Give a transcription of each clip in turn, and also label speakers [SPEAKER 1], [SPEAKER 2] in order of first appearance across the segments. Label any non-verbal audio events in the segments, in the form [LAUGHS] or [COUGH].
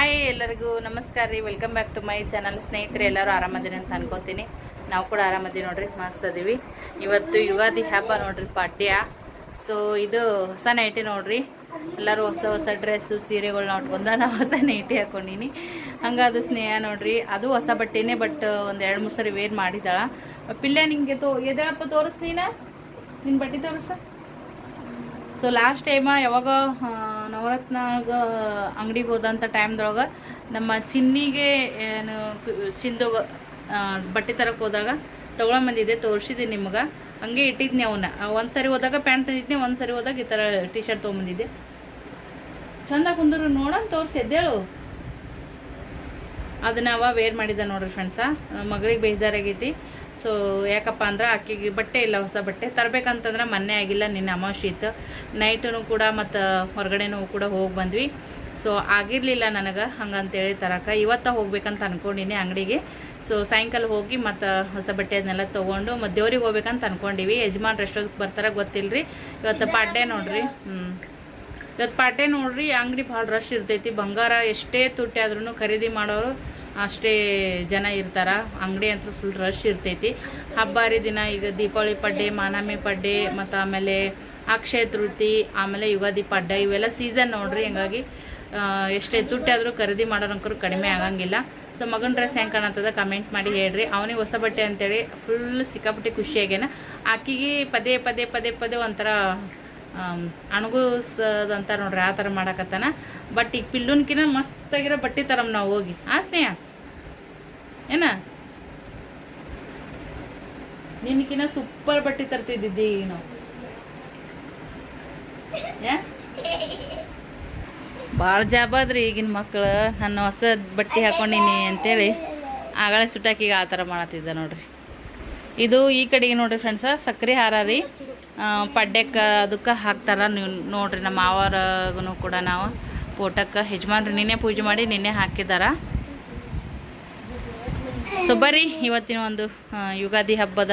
[SPEAKER 1] Hi ಎಲ್ಲರಿಗೂ ನಮಸ್ಕಾರ ರೀ. Welcome back to my channel ಸ್ನೇಹಿತರೆ, ಎಲ್ಲರೂ ಆರಾಮದಿರಿ ಅಂತ ಅನ್ಕೋತೀನಿ. ನಾವು ಕೂಡ ಆರಾಮದೀವಿ ನೋಡ್ರಿ, ಮಸ್ತ್ ಅದೀವಿ. ಇವತ್ತು ಯುಗಾದಿ ಹಬ್ಬ ನೋಡ್ರಿ, ಪಾಡ್ಯ. ಸೊ ಇದು ಹೊಸ ನೈಟಿ ನೋಡ್ರಿ. ಎಲ್ಲರೂ ಹೊಸ ಹೊಸ ಡ್ರೆಸ್ಸು ಸೀರೆಗಳನ್ನ ಉಟ್ಕೊಂಡ್ರೆ ನಾವು ಹೊಸ ನೈಟಿ ಹಾಕೊಂಡೀನಿ. ಹಂಗಾದು ಸ್ನೇಹ ನೋಡ್ರಿ, ಅದು ಹೊಸ ಬಟ್ಟೆನೇ ಬಟ್ ಒಂದು ಎರಡು ಮೂರು ಸರಿ ವೇರ್ ಮಾಡಿದ್ದಾಳ ಪಿಲ್ಲೆ ನಿಮಗೆ ತೋ ಎದಳಪ್ಪ ತೋರಿಸ್ ನೀನ? ನಿನ್ನ ಬಟ್ಟೆ ತೋರಿಸ. ಸೊ ಲಾಸ್ಟ್ ಟೈಮ ಯಾವಾಗ ನವರತ್ನಾಗ ಅಂಗಡಿಗೆ ಹೋದಂಥ ಟೈಮ್ದೊಳಗೆ ನಮ್ಮ ಚಿನ್ನಿಗೆ ಏನು ಸಿಂಧೋಗ ಬಟ್ಟೆ ತರಕ್ಕೆ ಹೋದಾಗ ತೊಗೊಳಂಬಂದಿದ್ದೆ ತೋರಿಸಿದ್ದೆ ನಿಮ್ಗೆ. ಹಂಗೆ ಇಟ್ಟಿದ್ನಿ ಅವನ್ನ ಒಂದು ಸರಿ ಹೋದಾಗ ಪ್ಯಾಂಟ್ ತಂದಿದ್ನಿ ಒಂದು ಸರಿ ಹೋದಾಗ ಈ ಥರ ಟಿ ಶರ್ಟ್ ತೊಗೊಂಬಂದಿದ್ದೆ. ಚಂದ ಕುಂದ್ರು ನೋಡೋಣ, ತೋರಿಸಿ, ಎದ್ದೇಳು. ಅದನ್ನ ಅವ ವೇರ್ ಮಾಡಿದ್ದ ನೋಡ್ರಿ ಫ್ರೆಂಡ್ಸ ಮಗಳಿಗೆ ಬೇಜಾರಾಗೈತಿ. ಸೊ ಯಾಕಪ್ಪ ಅಂದ್ರೆ ಆಕೆಗೆ ಬಟ್ಟೆ ಇಲ್ಲ, ಹೊಸ ಬಟ್ಟೆ ತರಬೇಕಂತಂದ್ರೆ ಮೊನ್ನೆ ಆಗಿಲ್ಲ, ನಿನ್ನೆ ಅಮಾವಾಸ್ಯೆ ಇತ್ತು. ನೈಟೂ ಕೂಡ ಮತ್ತು ಹೊರಗಡೆನೂ ಕೂಡ ಹೋಗಿ ಬಂದ್ವಿ. ಸೊ ಆಗಿರಲಿಲ್ಲ ನನಗೆ, ಹಂಗಂತೇಳಿ ತರಕ. ಇವತ್ತ ಹೋಗ್ಬೇಕಂತ ಅಂದ್ಕೊಂಡಿನಿ ಅಂಗಡಿಗೆ. ಸೊ ಸಾಯಂಕಾಲ ಹೋಗಿ ಮತ್ತು ಹೊಸ ಬಟ್ಟೆ ಅದನ್ನೆಲ್ಲ ತೊಗೊಂಡು ಮತ್ತು ದೇವ್ರಿಗೆ ಹೋಗ್ಬೇಕಂತ ಅಂದ್ಕೊಂಡಿವಿ ಯಜಮಾನ್ರು ಎಷ್ಟೊತ್ತಿಗೆ ಬರ್ತಾರ ಗೊತ್ತಿಲ್ಲರಿ ಇವತ್ತು ಪಾಡ್ಡೆ ನೋಡ್ರಿ. ಹ್ಞೂ ಇವತ್ತು ಪಾಡ್ಡೆ ನೋಡ್ರಿ, ಅಂಗಡಿ ಭಾಳ ರಶ್ ಇರ್ತೈತಿ. ಬಂಗಾರ ಎಷ್ಟೇ ತುಟ್ಟಿ ಆದ್ರೂ ಖರೀದಿ ಮಾಡೋರು ಅಷ್ಟೇ ಜನ ಇರ್ತಾರೆ. ಅಂಗಡಿ ಅಂತೂ ಫುಲ್ ರಶ್ ಇರ್ತೈತಿ. ಹಬ್ಬ ಹರಿದಿನ ಈಗ ದೀಪಾವಳಿ ಪಡ್ಡೆ ಮಾನಮಿ ಪಡ್ಡೆ, ಮತ್ತು ಆಮೇಲೆ ಅಕ್ಷಯ ತೃತಿ, ಆಮೇಲೆ ಯುಗಾದಿ ಪಡ್ಡೆ, ಇವೆಲ್ಲ ಸೀಸನ್ ನೋಡ್ರಿ. ಹಿಂಗಾಗಿ ಎಷ್ಟೇ ತುಟ್ಟಿ ಆದರೂ ಖರೀದಿ ಮಾಡೋರಂಕರು ಕಡಿಮೆ ಆಗಂಗಿಲ್ಲ. ಸೊ ಮಗನ ಡ್ರೆಸ್ ಹೆಂಗೆ ಕಾಣತ್ತದ ಕಮೆಂಟ್ ಮಾಡಿ ಹೇಳ್ರಿ. ಅವನಿಗೆ ಹೊಸ ಬಟ್ಟೆ ಅಂತೇಳಿ ಫುಲ್ ಸಿಕ್ಕಾಪಟ್ಟೆ ಖುಷಿಯಾಗೇನ ಆಕಿಗೆ ಪದೇ ಪದೇ ಪದೇ ಪದೇ ಒಂಥರ ಅಣಗುಸದಂತ ನೋಡ್ರಿ, ಆ ಥರ ಮಾಡಾಕತ್ತಾನ. ಬಟ್ ಈಗ ಪಿಲ್ಲುನ್ಕಿನ ಮಸ್ತಾಗಿರೋ ಬಟ್ಟೆ ತರಮ್ ನಾವು ಹೋಗಿ. ಆ ಸ್ನೇಹ? ಏನ? ನಿನ್ಕಿನ ಸೂಪರ್ ಬಟ್ಟೆ ತರ್ತಿದ್ದಿದ್ದಿ ಈಗ ನಾವು ಭಾಳ ಜಾಬ್ ಅದ್ರಿ ಈಗಿನ ಮಕ್ಕಳು ನನ್ನ ಹೊಸ ಬಟ್ಟೆ ಹಾಕೊಂಡಿನಿ ಅಂತೇಳಿ ಆಗಳೇ ಸುಟ್ಟಾಕಿಗೆ ಆ ಥರ ಮಾಡತ್ತಿದ್ದ ನೋಡ್ರಿ. ಇದು ಈ ಕಡೆಗೆ ನೋಡ್ರಿ ಫ್ರೆಂಡ್ಸ ಸಕ್ಕರೆ ಹಾರ ರೀ. ಪಡ್ಯಕ್ಕೆ ಅದಕ್ಕೆ ಹಾಕ್ತಾರ. ನೀವು ನೋಡ್ರಿ ನಮ್ಮ ಮಾವರಗೂ ಕೂಡ ನಾವು ಫೋಟೋಕ್ಕೆ ಯಜಮಾನ್ರು ನಿನ್ನೆ ಪೂಜೆ ಮಾಡಿ ನಿನ್ನೆ ಹಾಕಿದಾರ. ಸೊ ಬರ್ರಿ ಇವತ್ತಿನ ಒಂದು ಯುಗಾದಿ ಹಬ್ಬದ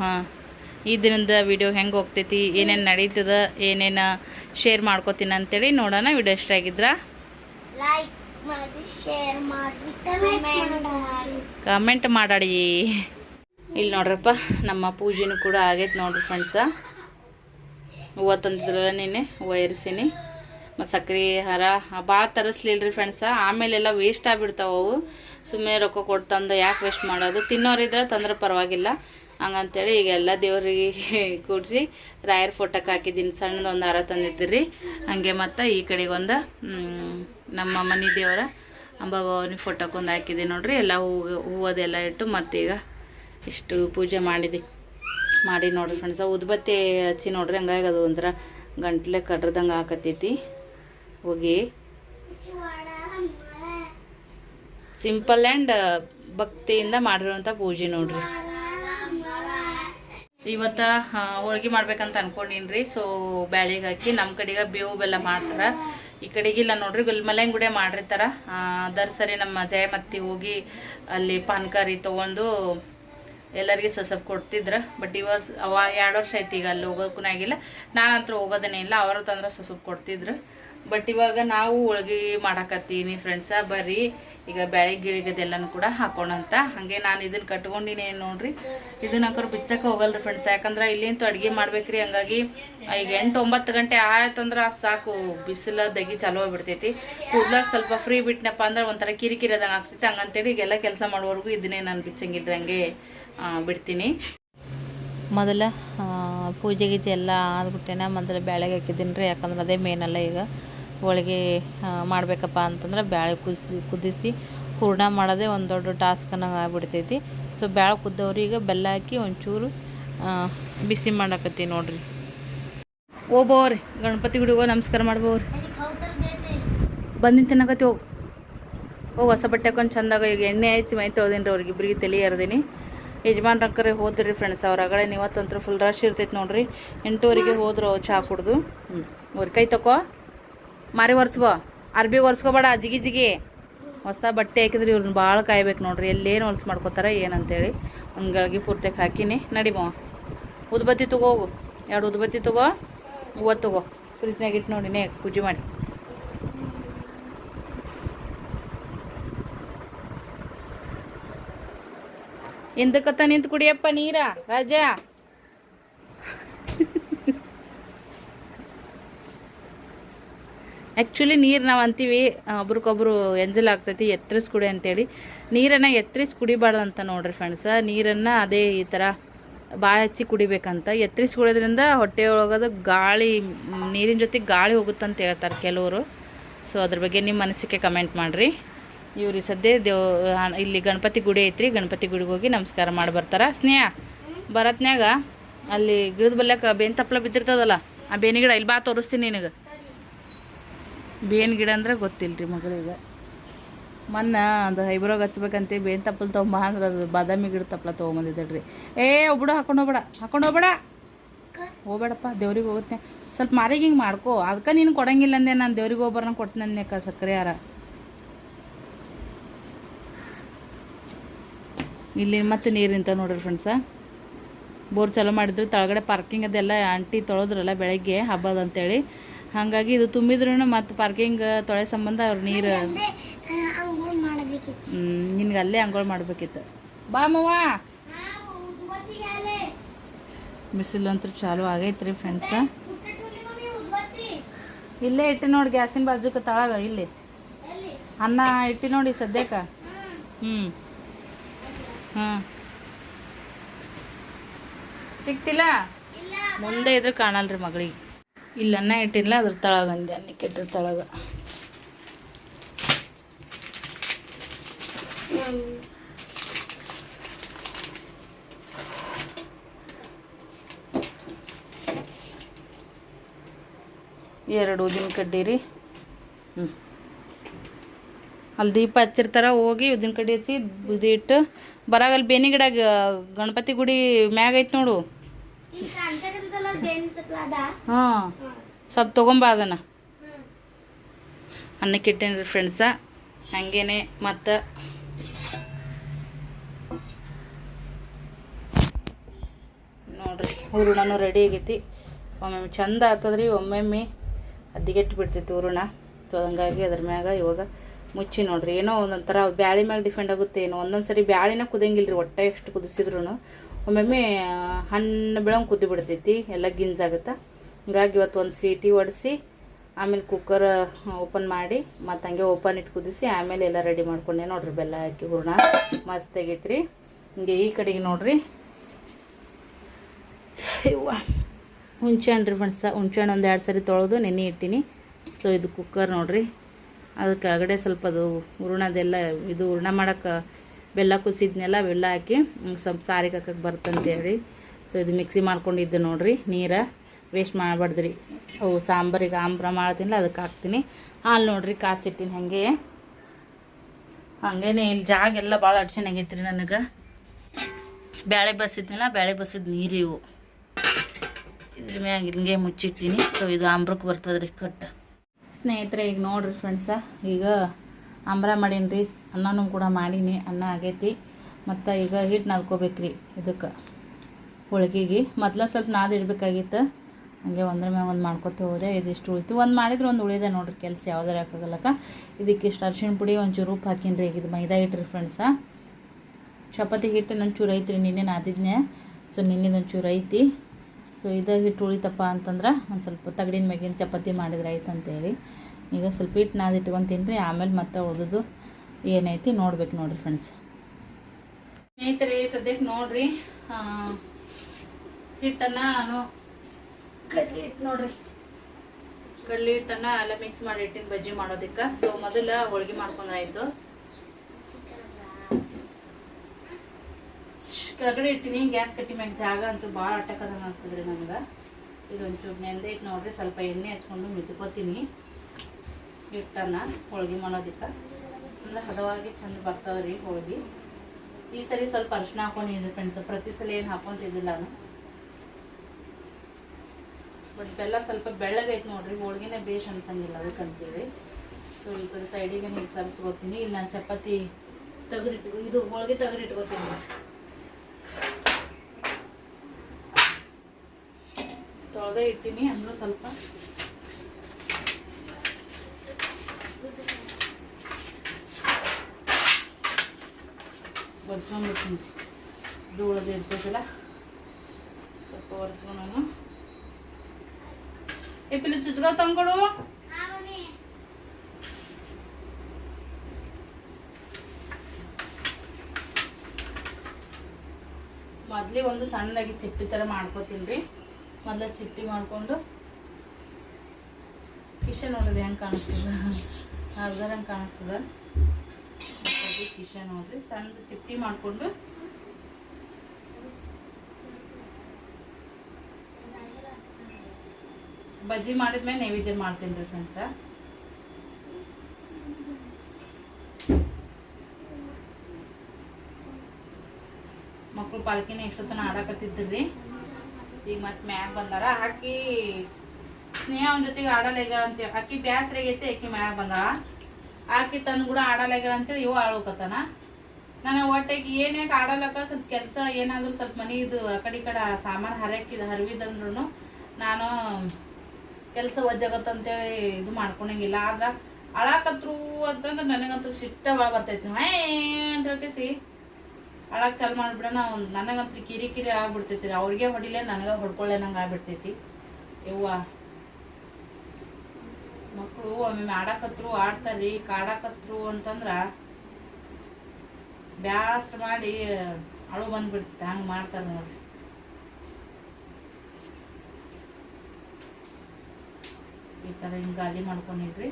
[SPEAKER 1] ಹಾ, ಈ ದಿನದ ವಿಡಿಯೋ ಹೆಂಗೆ ಹೋಗ್ತೈತಿ ಏನೇನು ನಡೀತದ ಏನೇನು ಶೇರ್ ಮಾಡ್ಕೋತೀನಿ ಅಂತೇಳಿ ನೋಡೋಣ. ವಿಡಿಯೋ ಇಷ್ಟ ಆಗಿದ್ರ
[SPEAKER 2] ಲೈಕ್ ಮಾಡಿ ಶೇರ್ ಮಾಡಿ ಕಮೆಂಟ್ ಮಾಡಿ.
[SPEAKER 1] ಕಮೆಂಟ್ ಮಾಡಾಡಿ ಇಲ್ಲಿ ನೋಡ್ರಪ್ಪ, ನಮ್ಮ ಪೂಜೆನೂ ಕೂಡ ಆಗೈತೆ ನೋಡ್ರಿ ಫ್ರೆಂಡ್ಸ ಹೂವು ತಂದಿದ್ರಲ್ಲ ನಿನ್ನೆ ಹೂವು ಏರಿಸೀನಿ ಮತ್ತು ಸಕ್ರೆ, ಹರ ಭಾಳ ತರಿಸ್ಲಿಲ್ರಿ ಫ್ರೆಂಡ್ಸ ಆಮೇಲೆಲ್ಲ ವೇಸ್ಟ್ ಆಗಿಬಿಡ್ತಾವೆ ಅವು. ಸುಮ್ಮನೆ ರೊಕ್ಕ ಕೊಟ್ಟು ತಂದು ಯಾಕೆ ವೇಸ್ಟ್ ಮಾಡೋದು? ತಿನ್ನೋರಿದ್ರೆ ತಂದ್ರೆ ಪರವಾಗಿಲ್ಲ. ಹಂಗಂತೇಳಿ ಈಗ ಎಲ್ಲ ದೇವ್ರಿಗೆ [LAUGHS] ಕೂಡಿಸಿ ರಾಯರ್ ಫೋಟೋಕ್ಕೆ ಹಾಕಿದ್ದೀನಿ. ಸಣ್ಣದೊಂದು ಹಾರ ತಂದಿದ್ದಿರಿ. ಹಾಗೆ ಮತ್ತು ಈ ಕಡೆಗೊಂದು ನಮ್ಮ ಮನೆ ದೇವರ ಅಂಬಾಭವಾನಿ ಫೋಟೋಕ್ಕೊಂದು ಹಾಕಿದ್ದೀನಿ ನೋಡಿರಿ. ಎಲ್ಲ ಹೂವು, ಹೂವದೆಲ್ಲ ಇಟ್ಟು ಮತ್ತೀಗ ಇಷ್ಟು ಪೂಜೆ ಮಾಡಿದ್ವಿ ಮಾಡಿ ನೋಡ್ರಿ ಫ್ರೆಂಡ್ಸ ಉದ್ಬತ್ತಿ ಹಚ್ಚಿ ನೋಡ್ರಿ, ಹಂಗಾಗಿ ಅದು ಒಂಥರ ಗಂಟ್ಲೆ ಕಡ್ರದಂಗೆ ಹಾಕತ್ತೈತಿ ಹೋಗಿ. ಸಿಂಪಲ್ ಆ್ಯಂಡ್ ಭಕ್ತಿಯಿಂದ ಮಾಡಿರುವಂಥ ಪೂಜೆ ನೋಡ್ರಿ. ಇವತ್ತು ಹೋಳಿಗೆ ಮಾಡ್ಬೇಕಂತ ಅನ್ಕೊಂಡಿನ್ರಿ. ಸೊ ಬ್ಯಾಳಿಗೆ ಹಾಕಿ ನಮ್ಮ ಕಡೆಗೆ ಬೇವು ಬೆಲ್ಲ ಮಾಡ್ತಾರೆ. ಈ ಕಡೆಗಿಲ್ಲ ನೋಡ್ರಿ ಗುಲ್ಮಲೆಂಗ್ ಗುಡೆ ಮಾಡಿರ್ತಾರ. ಅದರ ಸರಿ ನಮ್ಮ ಜಯಮತ್ತಿ ಹೋಗಿ ಅಲ್ಲಿ ಪಾನ್ಕಾರಿ ತೊಗೊಂಡು ಎಲ್ಲರಿಗೆ ಸಸಪ್ ಕೊಡ್ತಿದ್ರು ಬಟ್ ಇವಾಗ ಅವ ಎರಡು ವರ್ಷ ಆಯ್ತು ಈಗ ಅಲ್ಲಿ ಹೋಗೋಕ್ಕೂ ಆಗಿಲ್ಲ. ನಾನಂತೂ ಹೋಗೋದೇ ಇಲ್ಲ, ಅವ್ರ ತಂದ್ರೆ ಸಸಪ್ ಕೊಡ್ತಿದ್ರು. ಬಟ್ ಇವಾಗ ನಾವು ಹೋಳ್ಗೆ ಮಾಡಾಕತ್ತೀನಿ ಫ್ರೆಂಡ್ಸ ಬರ್ರಿ, ಈಗ ಬೆಳೆ ಗಿಳಿಗದೆಲ್ಲನೂ ಕೂಡ ಹಾಕೋಣಂತ. ಹಾಗೆ ನಾನು ಇದನ್ನ ಕಟ್ಕೊಂಡಿನಿ ನೋಡ್ರಿ. ಇದನ್ನ ಹಾಕೋರು ಬಿಚ್ಚಕ್ಕೆ ಹೋಗಲ್ರಿ ಫ್ರೆಂಡ್ಸ್ ಯಾಕಂದ್ರೆ ಇಲ್ಲಿಂತೂ ಅಡುಗೆ ಮಾಡ್ಬೇಕ್ರಿ, ಹಂಗಾಗಿ ಈಗ ಎಂಟು ಒಂಬತ್ತು ಗಂಟೆ ಆಯ್ತಂದ್ರೆ ಸಾಕು, ಬಿಸಿಲ, ದಗಿ ಚಾಲು ಆಗ್ಬಿಡ್ತೈತಿ. ಕೂದಲ ಸ್ವಲ್ಪ ಫ್ರೀ ಬಿಟ್ನಪ್ಪ ಅಂದ್ರೆ ಒಂಥರ ಕಿರಿಕಿರಿ ಅದಂಗೆ ಆಗ್ತೈತಿ. ಹಂಗಂತೇಳಿ ಈಗೆಲ್ಲ ಕೆಲಸ ಮಾಡೋವರೆಗೂ ಇದನ್ನೇ ನಾನು ಬಿಚ್ಚಂಗಿಲ್ರಿ ಹಂಗೆ. ಬಿಡ್ತೀನಿ. ಮೊದಲ ಪೂಜೆ ಗೀಜೆ ಎಲ್ಲ ಆದ್ಬಿಟ್ಟೇನೆ ಮೊದಲು ಬ್ಯಾಳೆಗೆ ಹಾಕಿದ್ದೀನಿ ರೀ, ಯಾಕಂದ್ರೆ ಅದೇ ಮೇನ್ ಅಲ್ಲ ಈಗ. ಹೋಳಿಗೆ ಮಾಡಬೇಕಪ್ಪ ಅಂತಂದ್ರೆ ಬ್ಯಾಳೆ ಕುದಿಸಿ ಕುದಿಸಿ ಹೂರ್ಣ ಮಾಡೋದೇ ಒಂದು ದೊಡ್ಡ ಟಾಸ್ಕ್ ಆಗ್ಬಿಡ್ತೈತಿ. ಸೊ ಬ್ಯಾಳೆ ಕುದ್ದವ್ರು ಈಗ ಬೆಲ್ಲ ಹಾಕಿ ಒಂಚೂರು ಬಿಸಿ ಮಾಡಾಕತ್ತಿ ನೋಡ್ರಿ. ಓಬೋರಿ ಗಣಪತಿ ಗುಡಿಗೋ ನಮಸ್ಕಾರ ಮಾಡ್ಬೋರಿ ಬಂದಿನ ತಿನ್ನಕತ್ತಿ ಹೋಗಿ ಹೋಗಿ ಹೊಸ ಬಟ್ಟೆ ಹಾಕೊಂಡು ಚಂದಾಗ ಈಗ ಎಣ್ಣೆ ಹಚ್ಚಿ ಮೈ ತೊಳ್ದೀನಿ ರೀ ಅವ್ರಿಗೆ ಇಬ್ಬರಿಗೆ ತಲೆ ಎರ್ದೀನಿ. ಯಜಮಾನ್ ಕರೆ ಹೋದ್ರಿ ಫ್ರೆಂಡ್ಸ್ ಅವ್ರ. ಅಗಳೇ ಇವತ್ತಂತೂ ಫುಲ್ ರಶ್ ಇರ್ತೈತೆ ನೋಡ್ರಿ. ಎಂಟೂವರೆಗೆ ಹೋದ್ರು ಚಹಾ ಕುಡ್ದು. ಹ್ಞೂ ಕೈ ತಕೋ. ಮಾರಿ ಒರೆಸ್ಕೋ. ಅರ್ಬಿ ಒರೆಸ್ಕೋಬೇಡ, ಜಿಗಿ ಜಿಗಿ. ಹೊಸ ಬಟ್ಟೆ ಹಾಕಿದ್ರೆ ಇವ್ರನ್ನ ಭಾಳ ಕಾಯ್ಬೇಕು ನೋಡ್ರಿ. ಎಲ್ಲೇನು ಹೊಲ್ಸ್ ಮಾಡ್ಕೋತಾರ, ಏನಂತೇಳಿ. ಒಂದು ಗಳಿಗೆ ಪೂರ್ತಿಗೆ ಹಾಕಿನಿ. ನಡಿ ಮಾವ. ಉದ್ಬತ್ತಿ ತಗೋ ಎರಡು ಉದ್ಬತ್ತಿ ತಗೋ. ಹೂವು ತಗೋ. ಫ್ರಿಜ್ನಾಗ ಇಟ್ಟು ನೋಡಿ ನೇ, ಪೂಜೆ ಮಾಡಿ. ಎಂದಕತ್ತ ನಿಂತು ಕುಡಿಯಪ್ಪ ನೀರ, ರಾಜ. ಆ್ಯಕ್ಚುಲಿ ನೀರು ನಾವು ಅಂತೀವಿ ಒಬ್ರಿಗೊಬ್ರು ಎಂಜಲ್ ಆಗ್ತೈತಿ ಎತ್ತರಿಸ್ ಕುಡಿ ಅಂತೇಳಿ. ನೀರನ್ನು ಎತ್ತರಿಸಿ ಕುಡಿಬಾರ್ದು ಅಂತ ನೋಡ್ರಿ ಫ್ರೆಂಡ್ಸ ನೀರನ್ನು ಅದೇ ಈ ಥರ ಬಾಯಿ ಹಚ್ಚಿ ಕುಡಿಬೇಕಂತ. ಎತ್ತರಿಸಿ ಕುಡಿಯೋದ್ರಿಂದ ಹೊಟ್ಟೆ ಒಳಗದ ಗಾಳಿ, ನೀರಿನ ಜೊತೆ ಗಾಳಿ ಹೋಗುತ್ತಂತ ಹೇಳ್ತಾರೆ ಕೆಲವರು. ಸೊ ಅದ್ರ ಬಗ್ಗೆ ನಿಮ್ಮ ಮನಸ್ಸಿಗೆ ಕಮೆಂಟ್ ಮಾಡಿರಿ. ಇವ್ರಿಗೆ ಸದ್ಯ ದೇವ್ ಇಲ್ಲಿ ಗಣಪತಿ ಗುಡಿ ಐತ್ರಿ, ಗಣಪತಿ ಗುಡಿಗೆ ಹೋಗಿ ನಮಸ್ಕಾರ ಮಾಡಿ ಬರ್ತಾರ. ಸ್ನೇಹ ಬರತ್ನ್ಯಾಗ ಅಲ್ಲಿ ಗಿಡದ ಬಲ್ಯಾಕ ಬೇನ್ ತಪ್ಪಲ ಬಿದ್ದಿರ್ತದಲ್ಲ, ಆ ಬೇನಿ ಗಿಡ ಇಲ್ಲಿ ಬಾ ತೋರಿಸ್ತೀನಿ ನಿನಗೆ. ಬೇನ್ ಗಿಡ ಅಂದ್ರೆ ಗೊತ್ತಿಲ್ರಿ ಮಗಳಿಗೆ. ಮೊನ್ನ ಅದು ಐಬ್ರೋಗ್ ಹಚ್ಬೇಕಂತ, ಬೇನ್ ತಪ್ಪಲ್ ತೊಗೊಂಬ ಅಂದ್ರೆ ಅದು ಬಾದಾಮಿ ಗಿಡ ತಪ್ಪಲ ತೊಗೊಂಬಂದಿದ್ದಳ್ರಿ ಏ ಒಬ್ಬಿಡು ಹಾಕೊಂಡು ಹೋಗ್ಬೇಡ ಹಾಕೊಂಡು ಹೋಗ್ಬೇಡ. ಹೋಗ್ಬೇಡಪ್ಪ, ದೇವ್ರಿಗೆ ಹೋಗುತ್ತೆ ಸ್ವಲ್ಪ ಮಾರಿಗೆ ಹಿಂಗೆ ಮಾಡ್ಕೋ. ಅದಕ್ಕೆ ನೀನು ಕೊಡಂಗಿಲ್ಲ ಅಂದೆ, ನಾನು ದೇವ್ರಿಗೆ ಹೋಗ್ಬರ ಕೊಟ್ಟು ನನ್ನ ಸಕ್ಕರೆ ಯಾರ ಇಲ್ಲಿ ಮತ್ತೆ ನೀರು ನಿಂತ ನೋಡ್ರಿ ಫ್ರೆಂಡ್ಸ ಬೋರ್ ಚಾಲೂ ಮಾಡಿದ್ರು. ತಳಗಡೆ ಪಾರ್ಕಿಂಗ್ ಅದೆಲ್ಲ ಆಂಟಿ ತೊಳೆದ್ರಲ್ಲ ಬೆಳಗ್ಗೆ ಹಬ್ಬದ ಅಂತೇಳಿ. ಹಾಗಾಗಿ ಇದು ತುಂಬಿದ್ರೂ ಮತ್ತು ಪಾರ್ಕಿಂಗ್ ತೊಳೆ ಸಂಬಂಧ ಅವ್ರು ನೀರು
[SPEAKER 2] ಹ್ಞೂ
[SPEAKER 1] ನಿನ್ಗೆ ಅಲ್ಲೇ ಅಂಗೋಳು ಮಾಡ್ಬೇಕಿತ್ತು. ಬಾ ಮವ್ವ ಬಿಸಿಲು ಅಂತೂ ಚಾಲು ಆಗೈತ್ರಿ ಫ್ರೆಂಡ್ಸ ಇಲ್ಲೇ ಇಟ್ಟು ನೋಡಿ ಗ್ಯಾಸಿನ ಬಾಜುಕ ತಳಗ ಇಲ್ಲಿ. ಅನ್ನ ಇಟ್ಟು ನೋಡಿ ಸದ್ಯಕ್ಕೆ ಹ್ಞೂ ಹ್ಞೂ ಸಿಗ್ತಿಲ್ಲ? ಮುಂದೆ ಇದ್ರೆ ಕಾಣಲ್ರಿ ಮಗಳಿಗೆ. ಇಲ್ಲ ಅನ್ನ ಇಟ್ಟಿಲ್ಲ ಅದ್ರ ತಳಗ ಅಂದೆ ಅನ್ನಕ್ಕೆ ಇಟ್ಟಿರ ತಳಗ. ಎರಡು ಉದಿನ ಕಡ್ಡಿ ರೀ. ಹ್ಞೂ ಅಲ್ಲಿ ದೀಪ ಹಚ್ಚಿರ್ತಾರ, ಹೋಗಿ ಉದ್ದಿನ ಕಡ್ಡಿ ಹಚ್ಚಿ ಇದಿಟ್ಟು ಬರಾಗ ಅಲ್ಲಿ ಬೇನಿ ಗಿಡ ಗಣಪತಿ ಗುಡಿ ಮ್ಯಾಗ ಐತೆ ನೋಡು. ಹಾಂ, ಸ್ವಲ್ಪ ತೊಗೊಂಬ ಅದನ್ನು. ಅನ್ನಕ್ಕೆ ಇಟ್ಟೇನ್ರಿ ಫ್ರೆಂಡ್ಸ ಹಂಗೇನೆ ಮತ್ತು. ನೋಡ್ರಿ ಹೂರಣನೂ ರೆಡಿ ಆಗೈತಿ. ಒಮ್ಮೊಮ್ಮೆ ಚಂದ ಆಗ್ತದ್ರಿ ಒಮ್ಮೊಮ್ಮೆ ಅದಿಗೆಟ್ಟು ಬಿಡ್ತೈತಿ ಹೂರಣ ಸೊ ಹಂಗಾಗಿ ಅದ್ರ ಮ್ಯಾಗ ಇವಾಗ ಮುಚ್ಚಿ ನೋಡ್ರಿ. ಏನೋ ಒಂದೊಂಥರ ಬ್ಯಾಳಿ ಮ್ಯಾಗ ಡಿಫೆಂಡ್ ಆಗುತ್ತೆ ಏನೋ. ಒಂದೊಂದು ಸರಿ ಬ್ಯಾಳಿನ ಕುದಂಗಿಲ್ಲ ರೀ ಒಟ್ಟೆ ಎಷ್ಟು ಕುದಿಸಿದ್ರು ಒಮ್ಮೊಮ್ಮೆ ಹಣ್ಣು ಬೆಳಂಗೆ ಕುದ್ದು ಬಿಡ್ತೈತಿ, ಎಲ್ಲ ಗಿಂಜಾಗುತ್ತೆ ಹಂಗಾಗಿ ಇವತ್ತು ಒಂದು ಸೀಟಿ ಒಡಿಸಿ, ಆಮೇಲೆ ಕುಕ್ಕರ್ ಓಪನ್ ಮಾಡಿ, ಮತ್ತು ಹಂಗೆ ಓಪನ್ ಇಟ್ಟು ಕುದಿಸಿ, ಆಮೇಲೆ ಎಲ್ಲ ರೆಡಿ ಮಾಡ್ಕೊಂಡೆ ನೋಡ್ರಿ ಬೆಲ್ಲ ಹಾಕಿ ಹೂರ್ಣ. ಮಸ್ತ್ ಆಗೈತ್ರಿ. ಹಿಂಗೆ ಈ ಕಡೆಗೆ ನೋಡ್ರಿ. ಇವ್ವ ಹುಂಚೆ ಹಣ್ಣು ರೀ ಫ್ರೆಂಡ್ಸ ಹುಂಚೆ ಹಣ್ಣು ಒಂದು ಎರಡು ಸರಿ ತೊಳೆದು ನೆನೆ ಇಟ್ಟಿನಿ. ಸೊ ಇದು ಕುಕ್ಕರ್ ನೋಡ್ರಿ. ಅದಕ್ಕೆ ಕೆಳಗಡೆ ಸ್ವಲ್ಪ ಅದು ಹೂರಣದೆಲ್ಲ ಇದು ಹೂರ್ಣ ಮಾಡೋಕ್ಕೆ ಬೆಲ್ಲ ಕುದಿಸಿದ್ನೆಲ್ಲ ಬೆಲ್ಲ ಹಾಕಿ ಸ್ವಲ್ಪ ಸಾರಿಗೆ ಹಾಕಕ್ಕೆ ಬರ್ತಂತೇಳಿ. ಸೊ ಇದು ಮಿಕ್ಸಿ ಮಾಡ್ಕೊಂಡಿದ್ದೆ ನೋಡಿರಿ, ನೀರು ವೇಸ್ಟ್ ಮಾಡಬಾರ್ದ್ರಿ. ಅವು ಸಾಂಬಾರಿಗೆ ಆಂಬ್ರ ಮಾಡ್ತೀನಿಲ್ಲ, ಅದಕ್ಕೆ ಹಾಕ್ತೀನಿ. ಹಾಲು ನೋಡ್ರಿ ಕಾಸಿಟ್ಟಿನಿ ಹಾಗೆ. ಹಾಗೇನೆ ಇಲ್ಲಿ ಜಾಗ ಎಲ್ಲ ಭಾಳ ಅಡ್ಚಣೆ ಆಗೈತೆ ರೀ ನನಗೆ. ಬ್ಯಾಳೆ ಬಸಿದ್ನಲ್ಲ, ಬ್ಯಾಳೆ ಬಸಿದ ನೀರು ಇವು ಇದ್ರ ಮ್ಯಾಗ ಹಿಂಗೆ ಮುಚ್ಚಿಟ್ಟಿನಿ. ಸೊ ಇದು ಆಂಬ್ರಕ್ಕೆ ಬರ್ತದ್ರಿ ರೀ ಕಟ್ ಸ್ನೇಹಿತರೆ, ಈಗ ನೋಡ್ರಿ ಫ್ರೆಂಡ್ಸ ಈಗ ಅಂಬ್ರ ಮಾಡೀನಿ ರೀ ಅನ್ನನೂ ಕೂಡ ಮಾಡೀನಿ, ಅನ್ನ ಆಗೈತಿ. ಮತ್ತು ಈಗ ಹಿಟ್ಟು ನಾದ್ಕೋಬೇಕ್ರಿ ಇದಕ್ಕೆ. ಹೋಳಿಗೆಗೆ ಮೊದಲ ಸ್ವಲ್ಪ ನಾದ ಇಡಬೇಕಾಗಿತ್ತು. ಹಂಗೆ ಒಂದ್ರ ಮ್ಯಾಗ ಒಂದು ಮಾಡ್ಕೊತ ಹೋದೆ, ಇದಿಷ್ಟು ಉಳಿತು. ಒಂದು ಮಾಡಿದ್ರೆ ಒಂದು ಉಳಿದೆ ನೋಡ್ರಿ ಕೆಲಸ, ಯಾವ್ದಾರು ಹಾಕಾಗಲ್ಲಕ್ಕ. ಇದಕ್ಕೆ ಇಷ್ಟು ಅರ್ಶಿಣ ಪುಡಿ, ಒಂಚೂರು ಉಪ್ಪು ಹಾಕೀನಿ ರೀ ಈಗ ಇದು ಮೈದಾ ಇಟ್ರಿ ಫ್ರೆಂಡ್ಸ ಚಪಾತಿ ಹಿಟ್ಟು ನಂಚೂರು ಐತ್ರಿ ನಿನ್ನೆ ನಾದಿದ್ನೆ ಸೊ ನಿನ್ನೆ ಒಂಚೂರು ಐತಿ. ಸೊ ಇದು ಹಿಟ್ಟು ಉಳಿತಪ್ಪ ಅಂತಂದ್ರೆ ಒಂದು ಸ್ವಲ್ಪ ತಗಡಿನ ಮ್ಯಾಗಿನ ಚಪಾತಿ ಮಾಡಿದ್ರೆ ಆಯ್ತು ಅಂತೇಳಿ ಈಗ ಸ್ವಲ್ಪ ಹಿಟ್ಟು ನಾದು ಇಟ್ಕೊತೀನಿ ರೀ ಆಮೇಲೆ ಮತ್ತೆ ಉಳಿದು ಏನೈತಿ ನೋಡ್ಬೇಕು ನೋಡ್ರಿ ಫ್ರೆಂಡ್ಸ್ ಸ್ನೇಹಿತರೆ ಸದ್ಯಕ್ಕೆ ನೋಡ್ರಿ ಹಿಟ್ಟನ್ನ ನಾನು ಕಡ್ಲಿ ಹಿಟ್ಟು ನೋಡ್ರಿ. ಕಡ್ಲಿ ಹಿಟ್ಟನ್ನ ಎಲ್ಲ ಮಿಕ್ಸ್ ಮಾಡಿ ಇಟ್ಟಿನ ಬಜ್ಜಿ ಮಾಡೋದಕ್ಕೆ. ಸೊ ಮೊದಲು ಹೋಳ್ಗೆ ಮಾಡ್ಕೊಂಡ್ರೆ ಆಯ್ತು ಕೆಳಗಡೆ ಇಟ್ಟಿನಿ ಗ್ಯಾಸ್ ಕಟ್ಟಿ ಮ್ಯಾಗ ಜಾಗ ಅಂತೂ ಭಾಳ ಅಟ್ಟಕದಂಗೆ ಆಗ್ತದ್ರಿ ನಮ್ಗೆ. ಇದೊಂಚೂರು ನೆಂದೈತೆ ನೋಡ್ರಿ, ಸ್ವಲ್ಪ ಎಣ್ಣೆ ಹಚ್ಕೊಂಡು ಮಿತ್ಕೋತೀನಿ ಹಿಟ್ಟನ್ನ ಹೋಳ್ಗೆ ಮಾಡೋದಕ್ಕೆ. ಅಂದ್ರೆ ಹದವಾಗಿ ಚಂದ ಬರ್ತದೆ ರೀ ಹೋಳ್ಗೆ. ಈ ಸರಿ ಸ್ವಲ್ಪ ಅರಿಶಿನ ಹಾಕೊಂಡಿದ್ದೆ ಫ್ರೆಂಡ್ಸ್ ಪ್ರತಿ ಸಲ ಏನು ಹಾಕೊಂತಿದ್ದಿಲ್ಲ ನಾನು. ಬಟ್ ಬೆಲ್ಲ ಸ್ವಲ್ಪ ಬೆಳ್ಳಗೈತೆ ನೋಡ್ರಿ, ಹೋಳ್ಗೆನೇ ಬೇಷ್ ಅನ್ಸಂಗಿಲ್ಲ ಅದಕ್ಕಂತೇಳಿ. ಸೊ ಈ ಕಡೆ ಸೈಡಿಗೆ ಹೀಗೆ ಸರಿಸ್ಕೋತೀನಿ ಇಲ್ಲಿ ನಾನು ಚಪಾತಿ ತಗರಿಟ್ಟು ಇದು ಹೋಳ್ಗೆ ತೆಗೆದಿಟ್ಕೋತೀನಿ. ತೊಳೆದೇ ಇಟ್ಟಿನಿ ಅಂದ್ರೂ ಸ್ವಲ್ಪ. ಬಡ್ಸ್ಕೊಂಡ್ಬಿಡ್ತೀನಿ ಧೂಳದು ಇರ್ತೈತಲ್ಲ? ಸ್ವಲ್ಪ ಒರೆಸ್ಕೊಳೋಣ. ಏ ಪಿಲ್ಲು ಚುಚ್ಗಾವ್ ತಂದ್ಕೊಡು. ಮೊದ್ಲಿಗೆ ಒಂದು ಸಣ್ಣದಾಗಿ ಚಿಪ್ಪಿ ಥರ ಮಾಡ್ಕೋತೀನಿ ರೀ. ಮೊದಲ ಚಿಟ್ಟಿ ಮಾಡ್ಕೊಂಡು ಕಿಶನ್ ನೋಡ್ರಿ ಹೆಂಗೆ ಕಾಣಿಸ್ತದ? ಅರ್ಧರ ಹಂಗೆ ಕಾಣಿಸ್ತದ? ಕಿಶನ್ ನೋಡ್ರಿ. ಸಣ್ಣ ಚಿಟ್ಟಿ ಮಾಡಿಕೊಂಡು ಬಜ್ಜಿ ಮಾಡಿದ್ಮೇಲೆ ನೈವೇದ್ಯ ಮಾಡ್ತೀನಿ ರೀ ಫ್ರೆಂಡ್ಸ ಮಕ್ಕಳು ಪಾಲ್ಕಿನ ಎಷ್ಟೊತ್ತನ ಆಡಾಕತ್ತಿದ್ರಿ? ಈಗ ಮತ್ತೆ ಮ್ಯಾಗ ಬಂದಾರ ಅಕ್ಕಿ ಸ್ನೇಹ ಅವನ ಜೊತೆಗೆ ಆಡಲೇಗ ಅಂತೇಳಿ, ಆಕಿ ಬ್ಯಾಸ್ರಾಗೈತಿ ಅಕ್ಕಿ ಮ್ಯಾಗ ಬಂದಾರ ಆಕಿ ತನ್ನ ಕೂಡ ಆಡಲಾಗ್ಯಾಳ ಅಂತೇಳಿ ಇವು ಆಳ್ಕತ್ತಾನ ನಾನು ಒಟ್ಟಿಗೆ ಏನ್ಯಾಕೆ ಆಡಲಕ್ಕ ಸ್ವಲ್ಪ ಕೆಲಸ ಏನಾದರೂ ಸ್ವಲ್ಪ ಮನಿದು ಆ ಕಡೆ ಕಡೆ ಸಾಮಾನು ಹರಕಿದ ಹರಿವಿದಂದ್ರೂ ನಾನು ಕೆಲಸ ಒಜ್ಜಾಗತ್ತಂತೇಳಿ ಇದು ಮಾಡ್ಕೊಂಡಂಗಿಲ್ಲ. ಆದ್ರೆ ಅಳಾಕತ್ರು ಅಂತಂದ್ರೆ ನನಗಂತೂ ಸಿಟ್ಟ ಭಾಳ ಬರ್ತೈತಿ. ಹೇ ಅಂತ ಹೇಳ್ಕೇಸಿ ಅಳಾಕ್ ಚಾಲು ಮಾಡ್ಬಿಡೋಣ ಒಂದು ನನಗಂತೂ ಕಿರಿ ಕಿರಿ ಆಗ್ಬಿಡ್ತೈತಿ ರೀ. ಅವ್ರಿಗೆ ಹೊಡಿಲೆ ನನಗೆ ಹೊಡ್ಕೊಳ್ಳೆ ನಂಗೆ ಆಗ್ಬಿಡ್ತೈತಿ. ಯವ್ವ. ಮಕ್ಕಳು ಒಮ್ಮೆ ಆಡಾಕತ್ರು ಆಡ್ತಾರ್ರಿ. ಕಾಡಾಕತ್ರು ಅಂತಂದ್ರೆ ಬ್ಯಾಸ್ರ ಮಾಡಿ ಅಳು ಬಂದ್ಬಿಡ್ತೈತಿ. ಹಂಗೆ ಮಾಡ್ತಾರೆ ನೋಡ್ರಿ. ಈ ಥರ ಹಿಂಗೆ ಗಾಲಿ ಮಾಡ್ಕೊಂಡಿಡ್ರಿ